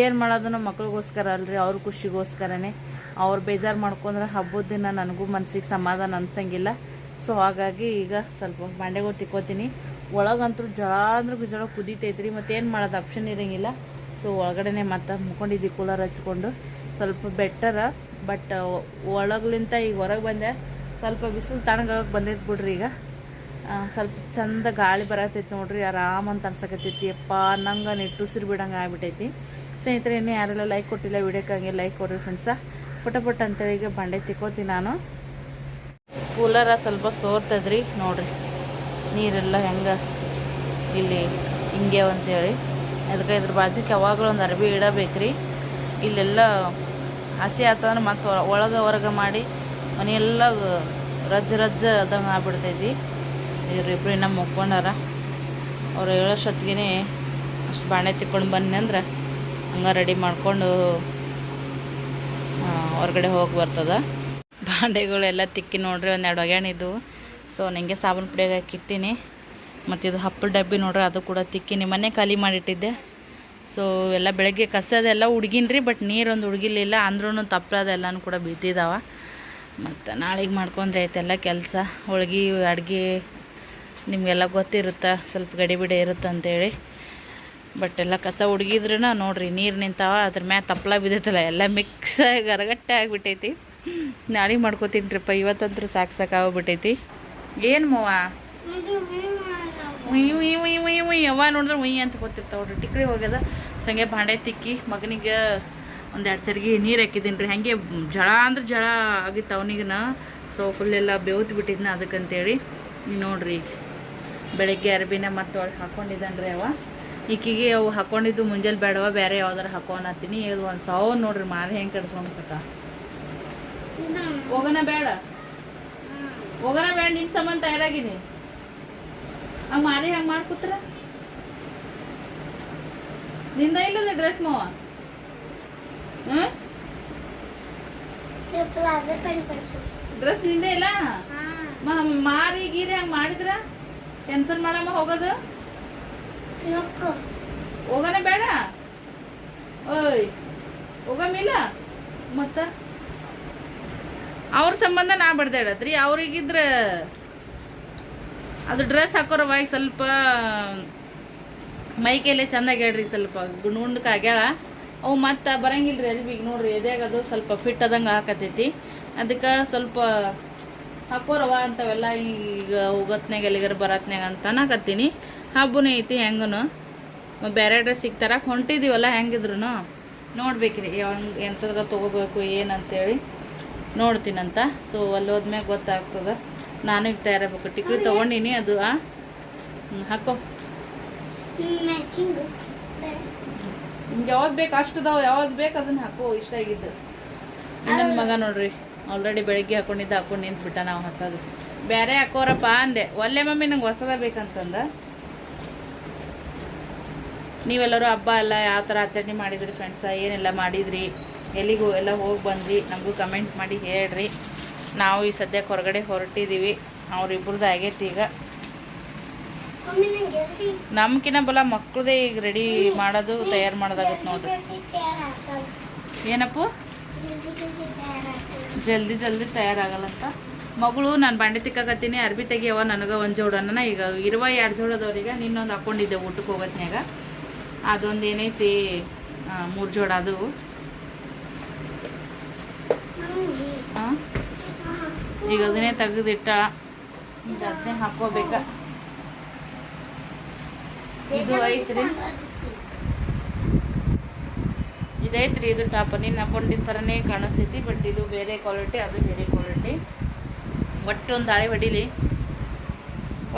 [SPEAKER 1] ಏನು ಮಾಡೋದನ್ನು ಮಕ್ಳಿಗೋಸ್ಕರ ಅಲ್ರಿ, ಅವ್ರ ಖುಷಿಗೋಸ್ಕರನೇ. ಅವ್ರು ಬೇಜಾರು ಮಾಡ್ಕೊಂಡ್ರೆ ಹಬ್ಬದ ದಿನ ನನಗೂ ಮನ್ಸಿಗೆ ಸಮಾಧಾನ ಅನ್ಸಂಗಿಲ್ಲ. ಸೊ ಹಾಗಾಗಿ ಈಗ ಸ್ವಲ್ಪ ಬಾಂಡೆಗಳು ತಿಕ್ಕೋತೀನಿ. ಒಳಗಂತೂ ಜಳ ಅಂದ್ರೆ ಜಳ ಕುದೀತೈತ್ರಿ, ಮತ್ತು ಏನು ಮಾಡೋದು ಆಪ್ಷನ್ ಇರೋಂಗಿಲ್ಲ. ಸೊ ಒಳಗಡೆನೆ ಮತ್ತೆ ಮುಕೊಂಡಿದ್ದು ಕೂಲರ್ ಹಚ್ಕೊಂಡು. ಸ್ವಲ್ಪ ಬೆಟ್ಟರ ಬಟ್ ಒಳಗ್ಲಿಂತ ಈಗ ಹೊರಗೆ ಬಂದೆ. ಸ್ವಲ್ಪ ಬಿಸಿಲು ತಣ್ಣಗಾಗ ಬಂದಿದ್ದು ಬಿಡ್ರಿ ಈಗ. ಸ್ವಲ್ಪ ಚಂದ ಗಾಳಿ ಬರತೈತಿ ನೋಡ್ರಿ ಆರಾಮ್ ಅಂತ ಅನ್ಸಕತ್ತೈತಿ. ಅಪ್ಪ ನಂಗೆ ನಿಟ್ಟುಸಿರು ಬಿಡಂಗೆ ಆಗ್ಬಿಟ್ಟೈತಿ. ಸ್ನೇಹಿತರೆ, ಇನ್ನೂ ಯಾರೆಲ್ಲ ಲೈಕ್ ಕೊಟ್ಟಿಲ್ಲ ವಿಡಿಯೋಕ್ಕೆ ಲೈಕ್ ಕೊಡ್ರಿ ಫ್ರೆಂಡ್ಸ ಪಟಪಟ್ ಅಂತೇಳಿ ಈಗ ಬಂಡೆ ತಿಕ್ಕೋತೀನಿ ನಾನು. ಕೂಲರ ಸ್ವಲ್ಪ ಸೋರ್ತದ್ರಿ ನೋಡ್ರಿ. ನೀರೆಲ್ಲ ಹೆಂಗೆ ಇಲ್ಲಿ ಹಿಂಗೆ ಅಂತೇಳಿ. ಅದಕ್ಕೆ ಇದ್ರ ಬಾಜಿಕ್ಕೆ ಯಾವಾಗಲೂ ಒಂದು ಅರ್ಬಿ ಇಡಬೇಕ್ರಿ. ಇಲ್ಲೆಲ್ಲ ಹಸಿ ಆತಂದ್ರೆ ಮತ್ತೆ ಒಳಗೆ ಹೊರಗೆ ಮಾಡಿ ಮನೆಯೆಲ್ಲ ರಜ್ಜ ರಜ್ಜ ಅದಂಗೆ ಆಗ್ಬಿಡ್ತೈತಿ. ಇವ್ರಿಬ್ರು ಇನ್ನೂ ಮುಕ್ಕೊಂಡಾರ ಅವ್ರು ಹೇಳೋಷ್ಟೊತ್ತಿಗೆ ಅಷ್ಟು ಬಾಣೆ ತಿಕ್ಕೊಂಡು ಬನ್ನಿ ಅಂದ್ರೆ ಹಂಗೆ ರೆಡಿ ಮಾಡಿಕೊಂಡು ಹೊರಗಡೆ ಹೋಗಿ ಬರ್ತದ. ಬಾಂಡೆಗಳೆಲ್ಲ ತಿಕ್ಕಿ ನೋಡ್ರಿ ಒಂದೆರಡು ಒಗ್ಯಾಣಿದ್ದು ಸೊ ನನಗೆ ಸಾಬೂನು ಪುಡಿಯಾಗ ಇಟ್ಟಿನಿ. ಮತ್ತು ಇದು ಹಪ್ಪಳ ಡಬ್ಬಿ ನೋಡ್ರಿ, ಅದು ಕೂಡ ತಿಕ್ಕಿನಿ ಮನೆ ಖಾಲಿ ಮಾಡಿಟ್ಟಿದ್ದೆ. ಸೊ ಎಲ್ಲ ಬೆಳಗ್ಗೆ ಕಸದೆಲ್ಲ ಹುಡುಗಿನ್ರಿ ಬಟ್ ನೀರೊಂದು ಹುಡುಗಿಲಿಲ್ಲ ಅಂದ್ರೂ ತಪ್ಪಲದೆಲ್ಲನೂ ಕೂಡ ಬಿದ್ದಿದ್ದಾವೆ ಮತ್ತು ನಾಳೆಗೆ ಮಾಡ್ಕೊಂಡ್ರೆ ಐತೆಲ್ಲ ಕೆಲಸ. ಹೋಳ್ಗೆ, ಅಡುಗೆ ನಿಮಗೆಲ್ಲ ಗೊತ್ತಿರುತ್ತೆ? ಸ್ವಲ್ಪ ಗಡಿಬಿಡಿ ಇರುತ್ತೆ ಅಂತೇಳಿ. ಬಟ್ ಎಲ್ಲ ಕಸ ಹುಡುಗಿದ್ರೂ ನೋಡ್ರಿ, ನೀರು ನಿಂತಾವ, ಅದ್ರ ಮ್ಯಾಗ ತಪ್ಪಲ ಬಿದ್ದೈತಲ್ಲ, ಎಲ್ಲ ಮಿಕ್ಸ್ ಗರಗಟ್ಟೆ ಆಗಿಬಿಟ್ಟೈತಿ. ನಾಳೆಗೆ ಮಾಡ್ಕೋತೀನಿ ಟ್ರಿಪ್ಪ ಇವತ್ತಂತೂ ಸಾಕು ಸಾಕಾಗ್ಬಿಟ್ಟೈತಿ ಏನು ಮವ್ವ? ಉಯ್ ನೋಡಿದ್ರೆ ಉಯ್ ಅಂತ ಗೊತ್ತಿರ್ತಾವ ನೋಡ್ರಿ. ಟಿಕ್ಳಿ ಹೋಗ್ಯದ, ಸಂಗೆ ಬಾಂಡೆ ತಿಕ್ಕಿ ಮಗನಿಗೆ ಒಂದು ಎರಡು ಸರಿಗೆ ನೀರು ಹಾಕಿದ್ದೀನಿ ರೀ ಹಾಗೆ ಜಳ ಅಂದ್ರೆ ಜಳ ಆಗಿತ್ತು ಅವನಿಗನ. ಸೊ ಫುಲ್ ಎಲ್ಲ ಬೆವ್ತು ಬಿಟ್ಟಿದ್ನ ಅದಕ್ಕಂತೇಳಿ. ನೋಡ್ರಿ ಈಗ. ಬೆಳಗ್ಗೆ ಅರ್ಬಿನ ಮತ್ತು ಒಳಗೆ ಹಾಕ್ಕೊಂಡಿದ್ದಾನೆ ರೀ ಅವ. ಈಕಿಗೆ ಅವು ಹಾಕೊಂಡಿದ್ದು ಮುಂಜಾನೆ ಬೇಡವ? ಬೇರೆ ಯಾವ್ದಾರ ಹಾಕೊಂಡತ್ತೀನಿ ಇದು ಒಂದು ಸಾವು ನೋಡ್ರಿ ಮಾರಿ ಹೆಂಗೆ ಕಟ್ಸ್ಕೊಂಡ್ಬಿಟ್ಟ. ಹೋಗೋಣ ಬೇಡ. ಹೋಗೋಣ ಬೇಡ ನಿಮ್ಮ ಸಂಬಂಧ ತಯಾರಾಗಿನಿ. ಆ ಮಾರಿ ಹೆಂಗೆ ಮಾಡ್ಕೊತ್ರ ನಿಂದ ಇಲ್ಲದ ಡ್ರೆಸ್ ಮಾವ? ಹ್ಞೂ ಡ್ರೆಸ್ನಿಂದ ಇಲ್ಲ? ಮಾರಿ ಗೀರಿ ಹಂಗೆ ಮಾಡಿದ್ರ? ಕ್ಯಾನ್ಸಲ್ ಮಾಡಮ್ಮ ಹೋಗೋದು?
[SPEAKER 2] ಹೋಗನ
[SPEAKER 1] ಹೋಗೋಣ ಬೇಡ? ಓಯ್ ಹೋಗಮಿಲ್ಲ ಮತ್ತ? ಅವ್ರ ಸಂಬಂಧ ನಾ ಬಡ್ದಾಡತ್ರಿ ಅವ್ರಿಗಿದ್ರ ಅದು ಡ್ರೆಸ್ ಹಾಕೋರ ವಾಯ್ ಸ್ವಲ್ಪ ಮೈಕೈಲೆ ಚಂದಾಗಿ ಹೇಳ್ರಿ ಸ್ವಲ್ಪ ಗುಂಡ್ ಗುಂಡಕ್ಕೆ ಆಗ್ಯಾಳ. ಅವು ಮತ್ತೆ ಅದು ಬಿಗ್ ನೋಡ್ರಿ ಎದ್ಯಾಗ ಅದು ಸ್ವಲ್ಪ ಫಿಟ್ ಆದಂಗೆ ಹಾಕತೈತಿ ಅದಕ್ಕೆ ಸ್ವಲ್ಪ ಹಾಕೋ ಅಂತವೆಲ್ಲ ಈಗ ಹೋಗತ್ನಾಗ ಎಲ್ಲಿಗಾರ ಬರತ್ನಾಗ ಅಂತ ಅನ್ನಕತ್ತೀನಿ. ಹಬ್ಬನೇ ಐತಿ ಹೆಂಗೂ ಬೇರೆ ಡ್ರೆಸ್ ಸಿಗ್ತಾರ ತರಕ್ಕೆ ಹೊಂಟಿದ್ದೀವಲ್ಲ ಹೆಂಗಿದ್ರು ನೋಡ್ಬೇಕಿದೆ ಹೆಂಗೆ ಎಂಥದ್ರ ತೊಗೋಬೇಕು, ಏನಂತೇಳಿ. ನೋಡ್ತೀನಂತ. ಸೊ ಅಲ್ಲಿ ಹೋದ್ಮ್ಯಾಗ ಗೊತ್ತಾಗ್ತದ. ನಾನು ಈಗ ತಯಾರಾಗಬೇಕು. ಟಿಕ್ರಿ ತೊಗೊಂಡಿನಿ ಅದು, ಆ. ಹಾಕೋ. ನಿಮ್ಗೆ ಯಾವ್ದು ಬೇಕು ಅಷ್ಟದಾವ ಯಾವ್ದು ಬೇಕು, ಅದನ್ನ ಹಾಕೋ. ಇಷ್ಟ ಆಗಿದ್ದು. ನನ್ನ ಮಗ ನೋಡ್ರಿ. ಆಲ್ರೆಡಿ ಬೆಳಿಗ್ಗೆ ಹಾಕೊಂಡಿದ್ದ ಹಾಕೊಂಡು ನಿಂತ್ಬಿಟ್ಟ ನಾವು ಹೊಸದು. ಬೇರೆ ಹಾಕೋರಪ್ಪ ಅಂದೆ ಒಲ್ಲೆ ಮಮ್ಮಿ ನಂಗೆ ಹೊಸದ ಬೇಕಂತಂದ? ನೀವೆಲ್ಲರೂ ಹಬ್ಬ ಎಲ್ಲ ಯಾವ ಥರ ಆಚರಣೆ ಮಾಡಿದ್ರಿ ಫ್ರೆಂಡ್ಸ ಏನೆಲ್ಲ ಮಾಡಿದ್ರಿ? ಎಲ್ಲಿಗೂ ಎಲ್ಲ ಹೋಗಿ ಬಂದ್ರಿ? ನಮಗೂ ಕಮೆಂಟ್ ಮಾಡಿ ಹೇಳ್ರಿ. ನಾವು ಈ ಸದ್ಯಕ್ಕೆ ಹೊರಗಡೆ ಹೊರಟಿದ್ದೀವಿ ಅವ್ರಿಬ್ರದ್ದು ಆಗೈತಿ ಈಗ. ನಮ್ಕಿನ ಬಲ ಮಕ್ಕಳದೇ ಈಗ ರೆಡಿ ಮಾಡೋದು ತಯಾರು ಮಾಡೋದಾಗುತ್ತೆ ನೋಡ್ರಿ. ಏನಪ್ಪು?
[SPEAKER 2] ಜಲ್ದಿ ಜಲ್ದಿ ತಯಾರಾಗಲ್ಲ
[SPEAKER 1] ಜಲ್ದಿ ಜಲ್ದಿ ತಯಾರಾಗಲ್ಲಂತ ಮಗಳು ನಾನು ಬಂಡೆ ತಿಕ್ಕಾಕತ್ತೀನಿ, ಅರ್ಬಿ ತೆಗಿಯವ ನನಗೆ ಒಂದು ಜೋಡನ ಈಗ ಇರುವ ಎರಡು ಜೋಡದವ್ರಿಗೆ ನಿನ್ನೊಂದು ಹಾಕ್ಕೊಂಡಿದ್ದೆ ಊಟಕ್ಕೆ ಹೋಗೋತ್ನ್ಯಾಗ. ಅದೊಂದು ಏನೈತಿ ಮೂರು ಜೋಡ ಅದು. ಈಗ ಅದನ್ನೇ ತೆಗೆದಿಟ್ಟ. ಈಗ ಅದನ್ನೇ ಹಾಕೋಬೇಕ. ಇದು ಐತ್ರಿ. ಇದೈತ್ರಿ ಇದು ಟಾಪ್ ನೀನು ಹಾಕೊಂಡಿದ್ದ ಥರನೇ ಕಾಣಿಸ್ತೈತಿ ಬಟ್ ಇದು ಬೇರೆ ಕ್ವಾಲಿಟಿ ಅದು ಬೇರೆ ಕ್ವಾಲಿಟಿ ಒಟ್ಟು ಒಂದು ದಾಳಿ ಹೊಡಿಲಿ.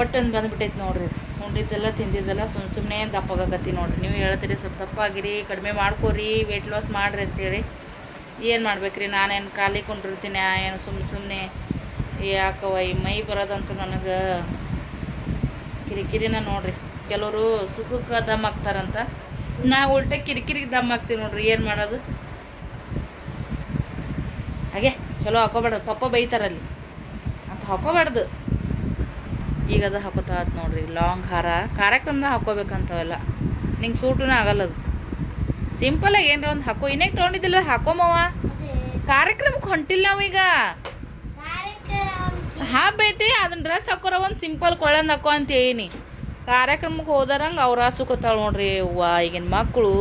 [SPEAKER 1] ಒಟ್ಟೊಂದು ಬಂದ್ಬಿಟ್ಟೈತೆ ನೋಡ್ರಿ. ಉಂಡಿದ್ದೆಲ್ಲ, ತಿಂದಿದ್ದೆಲ್ಲ ಸುಮ್ಮ ಸುಮ್ಮನೆ ದಪ್ಪಾಗತ್ತಿ ನೋಡ್ರಿ. ನೀವು ಹೇಳ್ತೀರಿ ಸ್ವಲ್ಪ ದಪ್ಪಾಗಿರಿ ಕಡಿಮೆ ಮಾಡ್ಕೋರಿ ವೆಯ್ಟ್ ಲಾಸ್ ಮಾಡ್ರಿ ಅಂತೇಳಿ. ಏನು ಮಾಡ್ಬೇಕ್ರಿ? ನಾನೇನು ಖಾಲಿ ಕುಂಡಿರ್ತೀನಿ ಏನು ಸುಮ್ಮ ಸುಮ್ಮನೆ ಯಾಕವ ಈ ಮೈ ಬರೋದಂತೂ ನನಗೆ ಕಿರಿಕಿರಿನ ನೋಡ್ರಿ. ಕೆಲವರು ಸುಖಕ್ಕೆ ದಮ್ ಹಾಕ್ತಾರಂತ ನಾ ಉಲ್ಟ ಕಿರಿಕಿರಿ ದಮ್ ಹಾಕ್ತೀವಿ ನೋಡ್ರಿ ಏನು ಮಾಡೋದು? ಹಾಗೆ ಚಲೋ ಹಾಕೋಬಾರ್ದು ಪಪ್ಪ ಬೈತಾರಲ್ಲಿ. ಅಂತ ಹಾಕೋಬಾರ್ದು. ಈಗ ಅದು ಹಾಕೋತಾ ನೋಡ್ರಿ ಲಾಂಗ್ ಹಾರ ಕಾರ್ಯಕ್ರಮದಾಗ ಹಾಕೋಬೇಕಂತವೆಲ್ಲ. ನಿಂಗೆ ಸೂಟುನ ಆಗಲ್ಲದು ಸಿಂಪಲಾಗಿ ಏನರ ಒಂದು ಹಾಕೋ. ಇನ್ನೇಗೆ ತೊಗೊಂಡಿದ್ದಿಲ್ಲ ಹಾಕೋಮವ ಕಾರ್ಯಕ್ರಮಕ್ಕೆ ಹೊಂಟಿಲ್ಲ ನಾವೀಗ ಹಾ ಬೈತಿ ಅದನ್ನ ಡ್ರೆಸ್ ಹಾಕೋರ ಒಂದು ಸಿಂಪಲ್ ಕೊಳ್ಳಂದು ಹಾಕೋ ಅಂತ ಹೇಳೀನಿ. ಕಾರ್ಯಕ್ರಮಕ್ಕೆ ಹೋದಾರಂಗೆ ಅವ್ರ ಸುಖತ್ತಾಳ ನೋಡ್ರಿ. ಅವ್ವ, ಈಗಿನ ಮಕ್ಕಳು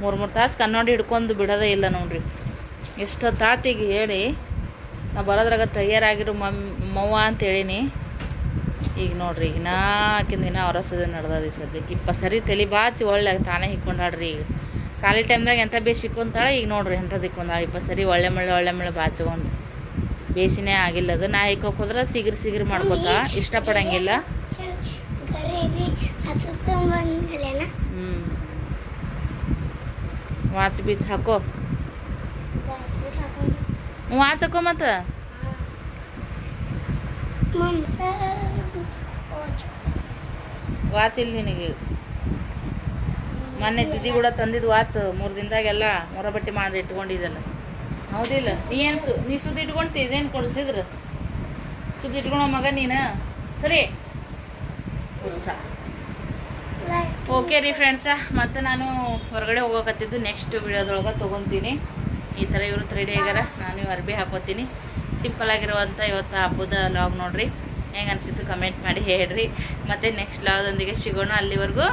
[SPEAKER 1] ಮೂರು ಮೂರು ತಾಸು ಕನ್ನಡ ಹಿಡ್ಕೊಂಡು ಬಿಡೋದೇ ಇಲ್ಲ ನೋಡ್ರಿ. ಎಷ್ಟು ತಾತಿಗೆ ಹೇಳಿ, ನಾ ಬರೋದ್ರಾಗ ತಯಾರಾಗಿರು ಮಮ್, ಮವ್ವ ಅಂತ ಹೇಳೀನಿ. ಈಗ ನೋಡ್ರಿ ಈಗ ನಾ ಆಕಿನ ದಿನ ಅವರಸದ ನಡ್ದದ ಈ ಸದ್ಯಕ್ಕೆ. ಇಪ್ಪ ಸರಿ ತಲೆ ಬಾಚಿ ಒಳ್ಳೆ ತಾನೇ ಹಿಕ್ಕೊಂಡಾಡ್ರಿ ಈಗ. ಖಾಲಿ ಟೈಮ್ದಾಗ ಎಂಥ ಬೇಸ್ ಇಕ್ಕೊಂತಾಳೆ ಈಗ ನೋಡ್ರಿ ಎಂಥದ್ದು ಹಿಕ್ಕೊಂದಾಳ. ಇಪ್ಪ ಸರಿ ಒಳ್ಳೆ ಮಳೆ ಒಳ್ಳೆ ಮಳೆ ಬಾಚ್ಕೊಂಡು ಬೇಸಿನೇ ಆಗಿಲ್ಲ ಅದು ನಾ ಹಿಕ್ಕೋಕೋದ್ರೆ ಸಿಗಿರ್ ಸಿಗಿರ್ ಮಾಡ್ಕೋತಾ, ಇಷ್ಟಪಡಂಗಿಲ್ಲ. ವಾಚ್ ಬೀಚ್ ಹಾಕೋ. ವಾಚ್ ಹಾಕೋ ಮತ್ತು. ವಾಚ್ ಇಲ್ಲ ನಿನಗೆ. ಮೊನ್ನೆ ದಿದಿ ಕೂಡ ತಂದಿದ್ದು ವಾಚ್ ಮೂರು ದಿನದಾಗೆಲ್ಲ ಮೊರ ಬಟ್ಟೆ ಮಾಡಿ ಇಟ್ಕೊಂಡಿದ್ದಲ್ಲ. ಹೌದಿಲ್ಲ? ನೀ ಏನು ಸು ನೀ ಸುದ್ದಿ ಇಟ್ಕೊಂತಿ ಇದೇನು ಕೊಡಿಸಿದ್ರು? ಸುದ್ದಿ ಇಟ್ಕೊಳೋ ಮಗ ನೀನು? ಸರಿ. ಓಕೆ ರೀ ಫ್ರೆಂಡ್ಸ ಮತ್ತೆ ನಾನು ಹೊರಗಡೆ ಹೋಗೋಕತ್ತಿದ್ದು ನೆಕ್ಸ್ಟ್ ವಿಡಿಯೋದೊಳಗೆ ತೊಗೊತೀನಿ. ಈ ಥರ ಇವರು ರೆಡಿ ಆಗ್ಯಾರ ನಾನು ಅರ್ಬಿ ಹಾಕೋತೀನಿ. ಸಿಂಪಲ್ ಆಗಿರುವಂಥ ಇವತ್ತು ಹಬ್ಬದ ಲಾಗ್ ನೋಡ್ರಿ. ಹೆಂಗೆ ಅನಿಸಿತ್ತು ಕಮೆಂಟ್ ಮಾಡಿ ಹೇಳ್ರಿ. ಮತ್ತು ನೆಕ್ಸ್ಟ್ ಲಾಗ್ದೊಂದಿಗೆ ಸಿಗೋಣ ಅಲ್ಲಿವರೆಗೂ.